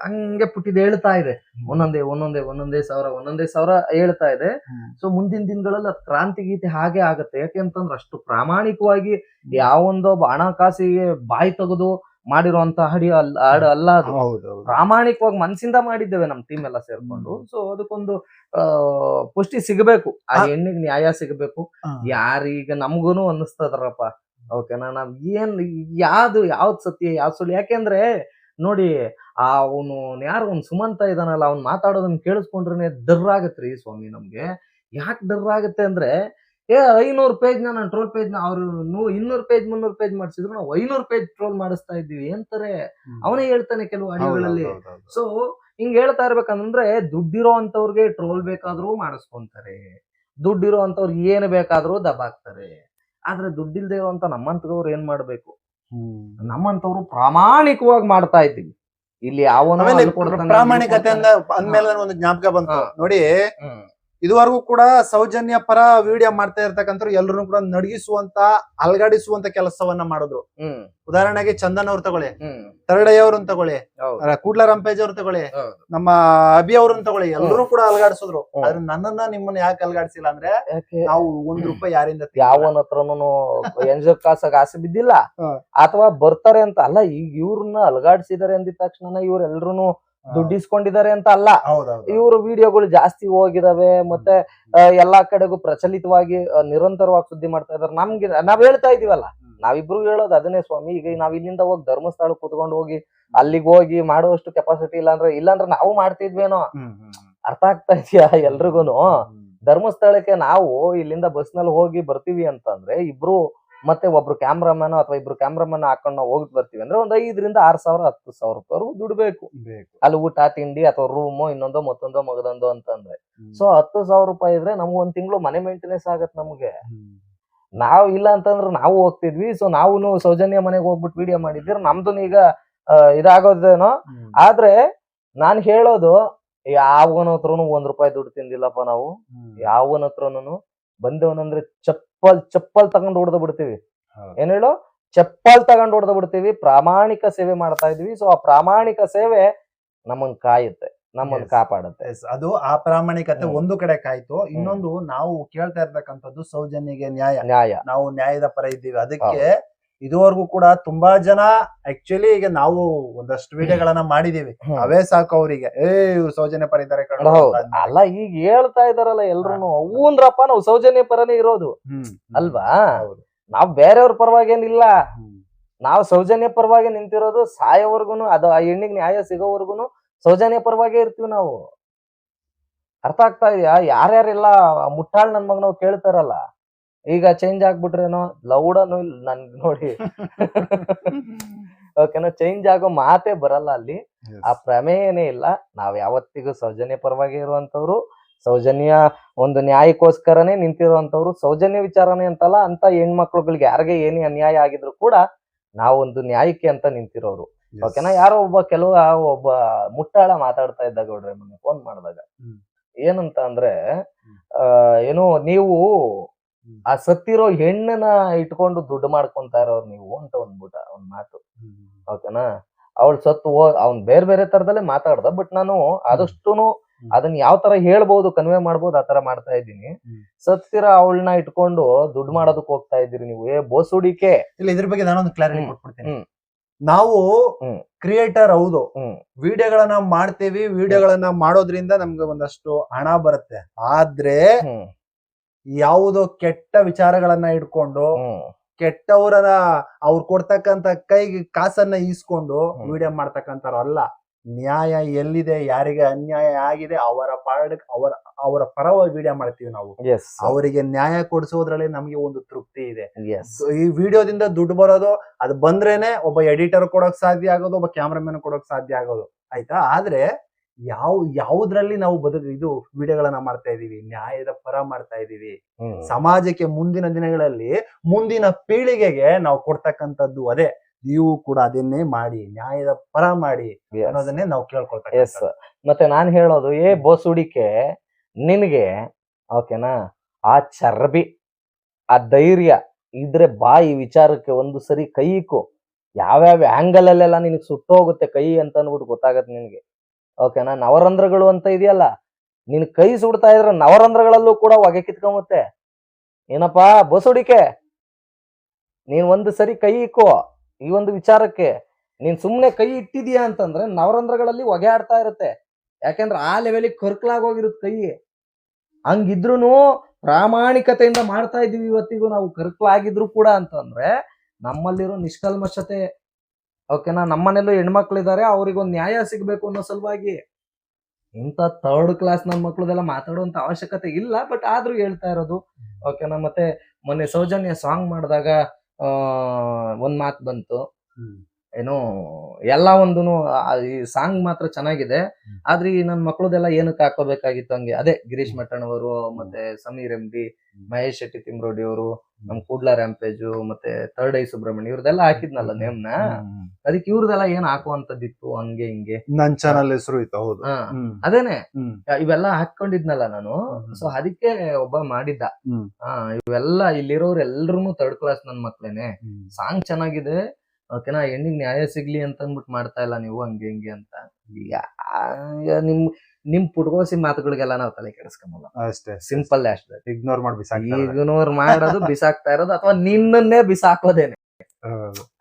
ಹಂಗೆ ಪುಟ್ಟಿದ್ ಹೇಳ್ತಾ ಇದೆ. ಒಂದೊಂದೇ ಒಂದೊಂದೇ ಒಂದೊಂದೇ ಸಾವಿರ ಒಂದೊಂದೇ ಸಾವಿರ ಹೇಳ್ತಾ ಇದೆ. ಸೊ ಮುಂದಿನ ದಿನಗಳಲ್ಲಿ ಅದು ಕ್ರಾಂತಿ ಗೀತೆ ಹಾಗೆ ಆಗತ್ತೆ. ಯಾಕೆಂತಂದ್ರೆ ಅಷ್ಟು ಪ್ರಾಮಾಣಿಕವಾಗಿ ಯಾವೊಂದೊಬ್ಬ ಹಣಕಾಸಿಗೆ ಬಾಯಿ ತೆಗೆದು ಮಾಡಿರುವಂತ ಹಡಿ ಅಲ್ಲ ಹಾಡು ಅಲ್ಲ ಅದು. ಪ್ರಾಮಾಣಿಕವಾಗಿ ಮನಸ್ಸಿಂದ ಮಾಡಿದ್ದೇವೆ ನಮ್ ಟೀಮ್ ಎಲ್ಲ ಸೇರ್ಕೊಂಡು. ಸೊ ಅದಕ್ಕೊಂದು ಪುಷ್ಟಿ ಸಿಗಬೇಕು. ಆ ಹೆಣ್ಣಿಗೆ ನ್ಯಾಯ ಸಿಗಬೇಕು. ಯಾರೀಗ ನಮ್ಗೂನು ಅನ್ನಿಸ್ತದ್ರಪ್ಪ. ಓಕೆನಾ ನಾವ್ ಏನ್ ಯಾವ್ದು ಯಾವ್ದು ಸತ್ಯ ಯಾವ್ದು ಸುಳ್ಳು? ಯಾಕೆಂದ್ರೆ ನೋಡಿ ಆ ಅವನು ಯಾರು ಅವ್ನು ಸುಮಂತ ಇದಾನಲ್ಲ ಅವ್ನು ಮಾತಾಡೋದನ್ನ ಕೇಳಿಸ್ಕೊಂಡ್ರೆ ಡರ್ ಆಗತ್ರಿ ಸ್ವಾಮಿ ನಮ್ಗೆ. ಯಾಕೆ ಡರ್ ಆಗತ್ತೆ ಅಂದ್ರೆ ಏ ಐನೂರು ಪೇಜ್ ನಾನು ಟ್ರೋಲ್ ಪೇಜ್ನ ಅವ್ರು ನೂ- ಇನ್ನೂರು ಪೇಜ್ ಮುನ್ನೂರು ಪೇಜ್ ಮಾಡಿಸಿದ್ರು ನಾವು ಐನೂರು ಪೇಜ್ ಟ್ರೋಲ್ ಮಾಡಿಸ್ತಾ ಇದ್ದೀವಿ ಅಂತಾರೆ. ಅವನೇ ಹೇಳ್ತಾನೆ ಕೆಲವು ಅಡಿಗಳಲ್ಲಿ ಆಡಿಯೋಗಳಲ್ಲಿ. ಸೊ ಹಿಂಗ್ ಹೇಳ್ತಾ ಇರ್ಬೇಕಂದ್ರೆ ದುಡ್ಡಿರೋ ಅಂತವ್ರಿಗೆ ಟ್ರೋಲ್ ಬೇಕಾದ್ರೂ ಮಾಡಿಸ್ಕೊಂತಾರೆ. ದುಡ್ಡಿರೋ ಅಂತವ್ರು ಏನ್ ಬೇಕಾದ್ರೂ ದಬಾಕ್ತಾರೆ. ಆದ್ರೆ ದುಡ್ಡಿಲ್ದೇ ಇರುವಂತ ನಮ್ಮಂತವ್ರು ಏನ್ ಮಾಡ್ಬೇಕು. ನಮ್ಮಂತವ್ರು ಪ್ರಾಮಾಣಿಕವಾಗಿ ಮಾಡ್ತಾ ಇದ್ದೀವಿ. ಇಲ್ಲಿ ಯಾವ ಪ್ರಾಮಾಣಿಕತೆಯಿಂದ ಅಂದ್ಮೇಲೆ ಒಂದು ಜ್ಞಾಪಕ ಬಂತು. ನೋಡಿ. ಇದುವರೆಗೂ ಕೂಡ ಸೌಜನ್ಯ ಪರ ವಿಡಿಯೋ ಮಾಡ್ತಾ ಇರ್ತಕ್ಕಂಥ ಎಲ್ಲರೂ ಕೂಡ ನಡಗಿಸುವಂತ ಅಲ್ಗಾಡಿಸುವಂತ ಕೆಲಸವನ್ನ ಮಾಡಿದ್ರು. ಉದಾಹರಣೆಗೆ ಚಂದನ್ ಅವ್ರು ತಗೊಳ್ಳಿ ತರಡಯ್ಯ ಅವ್ರನ್ನ ತಗೊಳ್ಳಿ ಕೂಡ್ಲ ರಂಪೇಜ್ ಅವ್ರು ತಗೊಳ್ಳಿ ನಮ್ಮ ಅಭಿ ಅವ್ರನ್ನ ತಗೊಳ್ಳಿ ಎಲ್ಲರೂ ಕೂಡ ಅಲ್ಗಾಡಿಸಿದ್ರು. ಆದ್ರೆ ನನ್ನನ್ನ ನಿಮ್ಮನ್ನ ಯಾಕೆ ಅಲ್ಗಾಡಿಸಿಲ್ಲ ಅಂದ್ರೆ ನಾವು ಒಂದ್ ರೂಪಾಯಿ ಯಾರಿಂದ ಯಾವ ಯಾವನ ಹತ್ರನು ಎಂಜ ಕಾಸಾಗ ಆಸೆ ಬಿದ್ದಿಲ್ಲ. ಅಥವಾ ಬರ್ತಾರೆ ಅಂತ ಅಲ್ಲ ಈಗ ಇವ್ರನ್ನ ಅಲ್ಗಾಡಿಸಿದಾರೆ ಅಂದಿದ ತಕ್ಷಣ ಇವ್ರೆಲ್ರು ದುಡ್ಡು ಇಸ್ಕೊಂಡಿದ್ದಾರೆ ಅಂತ ಅಲ್ಲ. ಇವರು ವಿಡಿಯೋಗಳು ಜಾಸ್ತಿ ಹೋಗಿದಾವೆ ಮತ್ತೆ ಎಲ್ಲಾ ಕಡೆಗೂ ಪ್ರಚಲಿತವಾಗಿ ನಿರಂತರವಾಗಿ ಸುದ್ದಿ ಮಾಡ್ತಾ ಇದಾರೆ. ನಮ್ಗೆ ನಾವ್ ಹೇಳ್ತಾ ಇದೀವಲ್ಲ ನಾವಿಬ್ರು ಹೇಳೋದು ಅದನ್ನೇ ಸ್ವಾಮಿ ಈಗ ನಾವ್ ಇಲ್ಲಿಂದ ಹೋಗಿ ಧರ್ಮಸ್ಥಳ ಕುತ್ಕೊಂಡು ಹೋಗಿ ಅಲ್ಲಿಗೆ ಹೋಗಿ ಮಾಡುವಷ್ಟು ಕೆಪಾಸಿಟಿ ಇಲ್ಲ ಅಂದ್ರೆ ಇಲ್ಲಾಂದ್ರೆ ನಾವು ಮಾಡ್ತಿದ್ವೇನೋ. ಅರ್ಥ ಆಗ್ತಾ ಇದೆಯಾ ಎಲ್ರಿಗೂನು? ಧರ್ಮಸ್ಥಳಕ್ಕೆ ನಾವು ಇಲ್ಲಿಂದ ಬಸ್ನಲ್ಲಿ ಹೋಗಿ ಬರ್ತೀವಿ ಅಂತಂದ್ರೆ ಇಬ್ರು ಮತ್ತೆ ಒಬ್ರು ಕ್ಯಾಮ್ರಾಮನ್ ಅಥವಾ ಇಬ್ರು ಕ್ಯಾಮ್ರಾಮನ್ ಹಾಕೊಂಡು ನಾವು ಹೋಗಿ ಬರ್ತೀವಿ ಅಂದ್ರೆ ಒಂದ್ ಐದರಿಂದ ಆರ್ ಸಾವಿರ ಹತ್ತು ಸಾವಿರ ರೂಪಾಯಿ ದುಡ್ಬೇಕು. ಬೇಕು. ಅಲ್ಲಿ ಊಟ ತಿಂಡಿ ಅಥವಾ ರೂಮು ಇನ್ನೊಂದೋ ಮತ್ತೊಂದೋ ಮಗದೊಂದೋ ಅಂತಂದ್ರೆ. ಸೊ ಹತ್ತು ಸಾವಿರ ರೂಪಾಯಿ ಇದ್ರೆ ನಮ್ಗೆ ಒಂದ್ ತಿಂಗಳು ಮನೆ ಮೇಂಟೆನೆನ್ಸ್ ಆಗತ್ತೆ ನಮ್ಗೆ. ನಾವ್ ಇಲ್ಲ ಅಂತಂದ್ರೆ ನಾವು ಹೋಗ್ತಿದ್ವಿ. ಸೊ ನಾವು ಸೌಜನ್ಯ ಮನೆಗೆ ಹೋಗ್ಬಿಟ್ಟು ವಿಡಿಯೋ ಮಾಡಿದ್ರೆ ನಮ್ದು ಈಗ ಇದಾಗೋದೇನೋ. ಆದ್ರೆ ನಾನ್ ಹೇಳೋದು ಯಾವನ ಹತ್ರನು ಒಂದ್ ರೂಪಾಯಿ ದುಡ್ಡು ತಿಂದಿಲ್ಲಪ್ಪ ನಾವು. ಯಾವನ ಹತ್ರನು ಬಂದವನಂದ್ರೆ ಚಪ್ಪಲ್ ಚಪ್ಪಲ್ ತಗೊಂಡ್ ಹೊಡೆದು ಬಿಡ್ತೀವಿ. ಏನ್ ಹೇಳು? ಚಪ್ಪಲ್ ತಗೊಂಡ್ ಹೊಡೆದು ಬಿಡ್ತೀವಿ ಪ್ರಾಮಾಣಿಕ ಸೇವೆ ಮಾಡ್ತಾ ಇದೀವಿ. ಸೊ ಆ ಪ್ರಾಮಾಣಿಕ ಸೇವೆ ನಮ್ಮನ್ ಕಾಯುತ್ತೆ ನಮ್ಮನ್. ಕಾಪಾಡುತ್ತೆ. ಅದು ಆ ಪ್ರಾಮಾಣಿಕತೆ ಒಂದು ಕಡೆ ಕಾಯ್ತು. ಇನ್ನೊಂದು ನಾವು ಕೇಳ್ತಾ ಇರ್ತಕ್ಕಂಥದ್ದು ಸೌಜನ್ಯಗೆ ನ್ಯಾಯ. ನ್ಯಾಯ. ನಾವು ನ್ಯಾಯದ ಪರ ಇದ್ದೀವಿ. ಅದಕ್ಕೆ ಇದುವರೆಗೂ ಕೂಡ ತುಂಬಾ ಜನ ಆಕ್ಚುಲಿ ಈಗ ನಾವು ಒಂದಷ್ಟು ವಿಡಿಯೋಗಳನ್ನ ಮಾಡಿದೀವಿ. ಅವೇ ಸಾಕು ಅವರಿಗೆ. ಏ ಇವ್ರು ಸೌಜನ್ಯ ಪರ ಇದ್ದಾರೆ ಕಣೋ ಅಂತ ಹೌದು ಅಂದ್ಮೇಲೆ. ಅಲ್ಲ ಈಗ ಹೇಳ್ತಾ ಇದಾರಲ್ಲ ಎಲ್ರು ಹೂನ್ರಪ್ಪ ನಾವು ಸೌಜನ್ಯ ಪರನೇ ಇರೋದು. ಅಲ್ವಾ. ನಾವ್ ಬೇರೆಯವ್ರ ಪರವಾಗೇನಿಲ್ಲ. ನಾವು ಸೌಜನ್ಯ ಪರವಾಗಿ ನಿಂತಿರೋದು ಸಾಯೋವರ್ಗುನು ಅದು ಆ ಹೆಣ್ಣಿಗೆ ನ್ಯಾಯ ಸಿಗೋವರ್ಗುನು ಸೌಜನ್ಯ ಪರವಾಗೇ ಇರ್ತೀವಿ ನಾವು. ಅರ್ಥ ಆಗ್ತಾ ಇದೆಯಾ? ಯಾರ್ಯಾರೆಲ್ಲ ಮುಟ್ಟಾಳ್ ನನ್ ಮಗ ನಾವು ಕೇಳ್ತಾರಲ್ಲ. ಈಗ ಚೇಂಜ್ ಆಗ್ಬಿಟ್ರೇನೋ ಲೌಡ್ ಇಲ್ಲ ನನ್ ನೋಡಿ ಓಕೆನಾ ಚೇಂಜ್ ಆಗೋ ಮಾತೇ ಬರಲ್ಲ ಅಲ್ಲಿ. ಆ ಪ್ರಮೇಯನೇ ಇಲ್ಲ ನಾವ್ ಯಾವತ್ತಿಗೂ ಸೌಜನ್ಯ ಪರವಾಗಿ ಇರುವಂತವ್ರು ಸೌಜನ್ಯ ಒಂದು ನ್ಯಾಯಕ್ಕೋಸ್ಕರನೇ ನಿಂತಿರುವಂತವ್ರು ಸೌಜನ್ಯ ವಿಚಾರನೇ ಅಂತಲ್ಲ ಅಂತ ಹೆಣ್ಮಕ್ಳುಗಳಿಗೆ ಯಾರಿಗೆ ಏನೇ ಅನ್ಯಾಯ ಆಗಿದ್ರು ಕೂಡ ನಾವೊಂದು ನ್ಯಾಯಕ್ಕೆ ಅಂತ ನಿಂತಿರೋರು. ಓಕೆನಾ ಯಾರೋ ಒಬ್ಬ ಕೆಲವು ಒಬ್ಬ ಮುಟ್ಟಾಳ ಮಾತಾಡ್ತಾ ಇದ್ದ ಗೌಡ್ರೆ ಮೊನ್ನೆ ಫೋನ್ ಮಾಡಿದಾಗ. ಏನಂತ ಅಂದ್ರೆ ಆ ಏನು ನೀವು. ಆ ಸತ್ತಿರೋ ಹೆಣ್ಣನ ಇಟ್ಕೊಂಡು ದುಡ್ಡು ಮಾಡ್ಕೊಂತ ಇರೋರು ನೀವು ಅಂತ ಒಂದ್ಬಿಟ್ಟ ಒಂದ್ ಮಾತು. ಓಕೆನಾ? ಅವಳು ಸತ್ತು ಹೋ ಅವ್ನ್ ಬೇರೆ ಬೇರೆ ತರದಲ್ಲೇ ಮಾತಾಡ್ದ ಬಟ್ ನಾನು ಆದಷ್ಟುನು ಅದನ್ನ ಯಾವ ತರ ಹೇಳ್ಬಹುದು ಕನ್ವೆ ಮಾಡ್ಬೋದು ಆ ತರ ಮಾಡ್ತಾ ಇದ್ದೀನಿ. ಸತ್ತಿರ ಅವಳನ್ನ ಇಟ್ಕೊಂಡು ದುಡ್ಡು ಮಾಡೋದಕ್ಕೆ ಹೋಗ್ತಾ ಇದ್ದೀರಿ ನೀವು ಏ ಬೋಸುಡಿಕೆ. ಇಲ್ಲ ಇದ್ರ ಬಗ್ಗೆ ನಾನೊಂದು ಕ್ಲಾರಿಟಿ. ಕೊಟ್ಬಿಡ್ತೀನಿ. ನಾವು. ಕ್ರಿಯೇಟರ್ ಹೌದು. ಹ್ಮ್. ವಿಡಿಯೋಗಳನ್ನ ಮಾಡ್ತೀವಿ ವಿಡಿಯೋಗಳನ್ನ ಮಾಡೋದ್ರಿಂದ ನಮ್ಗೆ ಒಂದಷ್ಟು ಹಣ ಬರುತ್ತೆ. ಆದ್ರೆ ಹ್ಮ್. ಯಾವುದೋ ಕೆಟ್ಟ ವಿಚಾರಗಳನ್ನ ಇಟ್ಕೊಂಡು ಕೆಟ್ಟವರ ಕೆಟ್ಟವರನ್ನ ಅವ್ರು ಕೊಡ್ತಕ್ಕಂತ ಕೈಗೆ ಕಾಸನ್ನ ಈಸ್ಕೊಂಡು. ವಿಡಿಯೋ ಮಾಡ್ತಕ್ಕಂಥವ್ರು ಅಲ್ಲ. ನ್ಯಾಯ ಎಲ್ಲಿದೆ ಯಾರಿಗೆ ಅನ್ಯಾಯ ಆಗಿದೆ ಅವರ ಪಾಡ್ ಅವರ ಅವರ ಪರವಾಗಿ ವಿಡಿಯೋ ಮಾಡ್ತೀವಿ ನಾವು. ಅವರಿಗೆ ನ್ಯಾಯ ಕೊಡಿಸೋದ್ರಲ್ಲಿ ನಮಗೆ ಒಂದು ತೃಪ್ತಿ ಇದೆ. ಎಸ್ ಈ ವಿಡಿಯೋದಿಂದ ದುಡ್ಡು ಬರೋದು ಅದು ಬಂದ್ರೇನೆ ಒಬ್ಬ ಎಡಿಟರ್ ಕೊಡೋಕ್ ಸಾಧ್ಯ ಆಗೋದು ಒಬ್ಬ ಕ್ಯಾಮ್ರಾಮನ್ ಕೊಡೋಕ್ ಸಾಧ್ಯ ಆಗೋದು. ಆಯ್ತಾ? ಆದ್ರೆ ಯಾವ ಯಾವುದ್ರಲ್ಲಿ ನಾವು ಬದುಕು ಇದು ವಿಡಿಯೋಗಳನ್ನ ಮಾಡ್ತಾ ಇದೀವಿ ನ್ಯಾಯದ ಪರ ಮಾಡ್ತಾ ಇದೀವಿ. ಸಮಾಜಕ್ಕೆ ಮುಂದಿನ ದಿನಗಳಲ್ಲಿ ಮುಂದಿನ ಪೀಳಿಗೆಗೆ ನಾವು ಕೊಡ್ತಕ್ಕಂಥದ್ದು ಅದೇ. ನೀವು ಕೂಡ ಅದನ್ನೇ ಮಾಡಿ ನ್ಯಾಯದ ಪರ ಮಾಡಿ ಅನ್ನೋದನ್ನೇ ನಾವು ಕೇಳ್ಕೊಳ್ತಾ ಎಸ್ ಮತ್ತೆ ನಾನ್ ಹೇಳೋದು ಏ ಬೋಸುಡಿಕೆ ನಿನಗೆ ಓಕೆನಾ ಆ ಚರ್ಬಿ ಆ ಧೈರ್ಯ ಇದ್ರೆ ಬಾ ಈ ವಿಚಾರಕ್ಕೆ ಒಂದು ಸರಿ ಕೈಕು ಯಾವ್ಯಾವ ಆಂಗಲ್ ಅಲ್ಲೆಲ್ಲ ನಿನಗೆ ಸುಟ್ಟೋಗುತ್ತೆ ಕೈ ಅಂತ ಅನ್ಬಿಟ್ಟು ಗೊತ್ತಾಗತ್ತೆ ನಿನಗೆ. ಓಕೆನಾ? ನವರಂಧ್ರಗಳು ಅಂತ ಇದೆಯಲ್ಲ, ನಿನ್ ಕೈ ಸುಡ್ತಾ ಇದ್ರೆ ನವರಂಧ್ರಗಳಲ್ಲೂ ಕೂಡ ಹೊಗೆ ಕಿತ್ಕೊಂಬತ್ತೆ. ಏನಪ್ಪಾ? ಬಸುಡಿಕೆ. ನೀನ್ ಒಂದು ಸರಿ ಕೈ ಇಕ್ಕೋ, ಈ ಒಂದು ವಿಚಾರಕ್ಕೆ. ನೀನ್ ಸುಮ್ನೆ ಕೈ ಇಟ್ಟಿದೀಯ ಅಂತಂದ್ರೆ ನವರಂಧ್ರಗಳಲ್ಲಿ ಹೊಗೆ ಆಡ್ತಾ ಇರುತ್ತೆ. ಯಾಕಂದ್ರೆ ಆ ಲೆವೆಲಿಗೆ ಕರ್ಕಲಾಗೋಗಿರುತ್ತೆ ಕೈ. ಹಂಗಿದ್ರು ಪ್ರಾಮಾಣಿಕತೆಯಿಂದ ಮಾಡ್ತಾ ಇದೀವಿ ಇವತ್ತಿಗೂ ನಾವು ಕರ್ಕಲಾಗಿದ್ರು ಕೂಡ ಅಂತಂದ್ರೆ ನಮ್ಮಲ್ಲಿರೋ ನಿಷ್ಕಲ್ಮಶತೆ ಓಕೆನಾ? ನಮ್ಮ ಮನೇಲೂ ಹೆಣ್ಮಕ್ಳಿದ್ದಾರೆ ಅವ್ರಿಗೊಂದು ನ್ಯಾಯ ಸಿಗಬೇಕು ಅನ್ನೋ ಸಲುವಾಗಿ ಇಂಥ ಥರ್ಡ್ ಕ್ಲಾಸ್ ನನ್ನ ಮಕ್ಳದೆಲ್ಲ ಮಾತಾಡುವಂಥ ಅವಶ್ಯಕತೆ ಇಲ್ಲ ಬಟ್ ಆದ್ರೂ ಹೇಳ್ತಾ ಇರೋದು. ಓಕೆನಾ? ಮತ್ತೆ ಮೊನ್ನೆ ಸೌಜನ್ಯ ಸಾಂಗ್ ಮಾಡಿದಾಗ ಒಂದು ಮಾತು ಬಂತು. ಏನು ಎಲ್ಲ ಒಂದು ಈ ಸಾಂಗ್ ಮಾತ್ರ ಚೆನ್ನಾಗಿದೆ. ಆದ್ರೆ ಈ ನನ್ ಮಕ್ಳದೆಲ್ಲ ಏನಕ್ಕೆ ಹಾಕೋಬೇಕಾಗಿತ್ತು ಹಂಗೆ? ಅದೇ ಗಿರೀಶ್ ಮಠಣ್ಣವರು ಮತ್ತೆ ಸಮೀರ್ ಎಂ ಡಿ ಮಹೇಶ್ ಶೆಟ್ಟಿ ತಿಮ್ರೋಡಿ ಅವರು ನಮ್ ಕೂಡ್ಲ ರ್ಯಾಂಪೇಜು ಮತ್ತೆ ಥರ್ಡ್ ಐ ಸುಬ್ರಹ್ಮಣ್ಯ ಇವ್ರದೆಲ್ಲ ಹಾಕಿದ್ನಲ್ಲ ನೇಮ್ನ. ಅದಕ್ಕೆ ಇವ್ರದೆಲ್ಲ ಏನ್ ಹಾಕುವಂತದ್ದಿತ್ತು ಹಂಗೆ ಹಿಂಗೆ? ನನ್ ಚಾನಲ್ ಹೆಸರು ಇತ್ತು ಹೌದು. ಅದೇನೆ. ಇವೆಲ್ಲ ಹಾಕೊಂಡಿದ್ನಲ್ಲ ನಾನು. ಸೊ ಅದಕ್ಕೆ ಒಬ್ಬ ಮಾಡಿದ್ದ. ಇವೆಲ್ಲ ಇಲ್ಲಿರೋರು ಎಲ್ರು ಥರ್ಡ್ ಕ್ಲಾಸ್ ನನ್ ಮಕ್ಳೇನೆ. ಸಾಂಗ್ ಚೆನ್ನಾಗಿದೆ. ಓಕೆನಾ? ಹೆಣ್ಣಿಗೆ ನ್ಯಾಯ ಸಿಗ್ಲಿ ಅಂತ ಅಂದ್ಬಿಟ್ಟು ಮಾಡ್ತಾ ಇಲ್ಲ ನೀವು ಹಂಗೆ ಹಿಂಗೆ ಅಂತ. ಈಗ ನಿಮ್ ನಿಮ್ ಪುಟ್ಕೋಸಿ ಮಾತುಗಳಿಗೆಲ್ಲ ನಾವು ತಲೆ ಕೆಡಿಸ್ಕೊಂಬಲ್ಲ. ಅಷ್ಟೇ ಸಿಂಪಲ್ ಅಷ್ಟೇ. ಇಗ್ನೋರ್ ಮಾಡಿ ಈಗಿನವ್ರು ಮಾಡೋದು ಬಿಸಾಕ್ತಾ ಇರೋದು ಅಥವಾ ನಿನ್ನನ್ನೇ ಬಿಸಾಕೋದೇನೆ.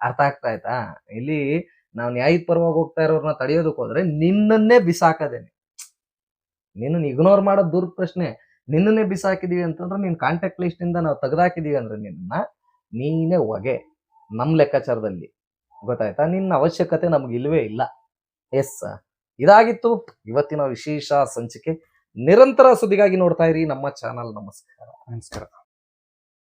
ಅರ್ಥ ಆಗ್ತಾ ಆಯ್ತಾ? ಇಲ್ಲಿ ನಾವು ನ್ಯಾಯದ ಪರವಾಗಿ ಹೋಗ್ತಾ ಇರೋರ್ನ ತಡೆಯೋದಕ್ಕೆ ಹೋದ್ರೆ ನಿನ್ನನ್ನೇ ಬಿಸಾಕದೇನೆ. ನಿನ್ನ ಇಗ್ನೋರ್ ಮಾಡೋದು ದೂರ ಪ್ರಶ್ನೆ. ನಿನ್ನನ್ನೇ ಬಿಸಾಕಿದೀವಿ ಅಂತಂದ್ರೆ ನಿನ್ ಕಾಂಟ್ಯಾಕ್ಟ್ ಲಿಸ್ಟ್ ಇಂದ ನಾವು ತೆಗೆದಾಕಿದೀವಿ ಅಂದ್ರೆ ನಿನ್ನ ನೀನೇ ಹೊಗೆ. ನಮ್ ಲೆಕ್ಕಾಚಾರದಲ್ಲಿ. ಗೊತ್ತಾಯ್ತಾ? ನಿನ್ನ ಅವಶ್ಯಕತೆ ನಮ್ಗೆ ಇಲ್ವೇ ಇಲ್ಲ. ಎಸ್ ಇದಾಗಿತ್ತು ಇವತ್ತಿನ ವಿಶೇಷ ಸಂಚಿಕೆ. ನಿರಂತರ ಸುದ್ದಿಗಾಗಿ ನೋಡ್ತಾ ಇರಿ ನಮ್ಮ ಚಾನಲ್. ನಮಸ್ಕಾರ. ನಮಸ್ಕಾರ.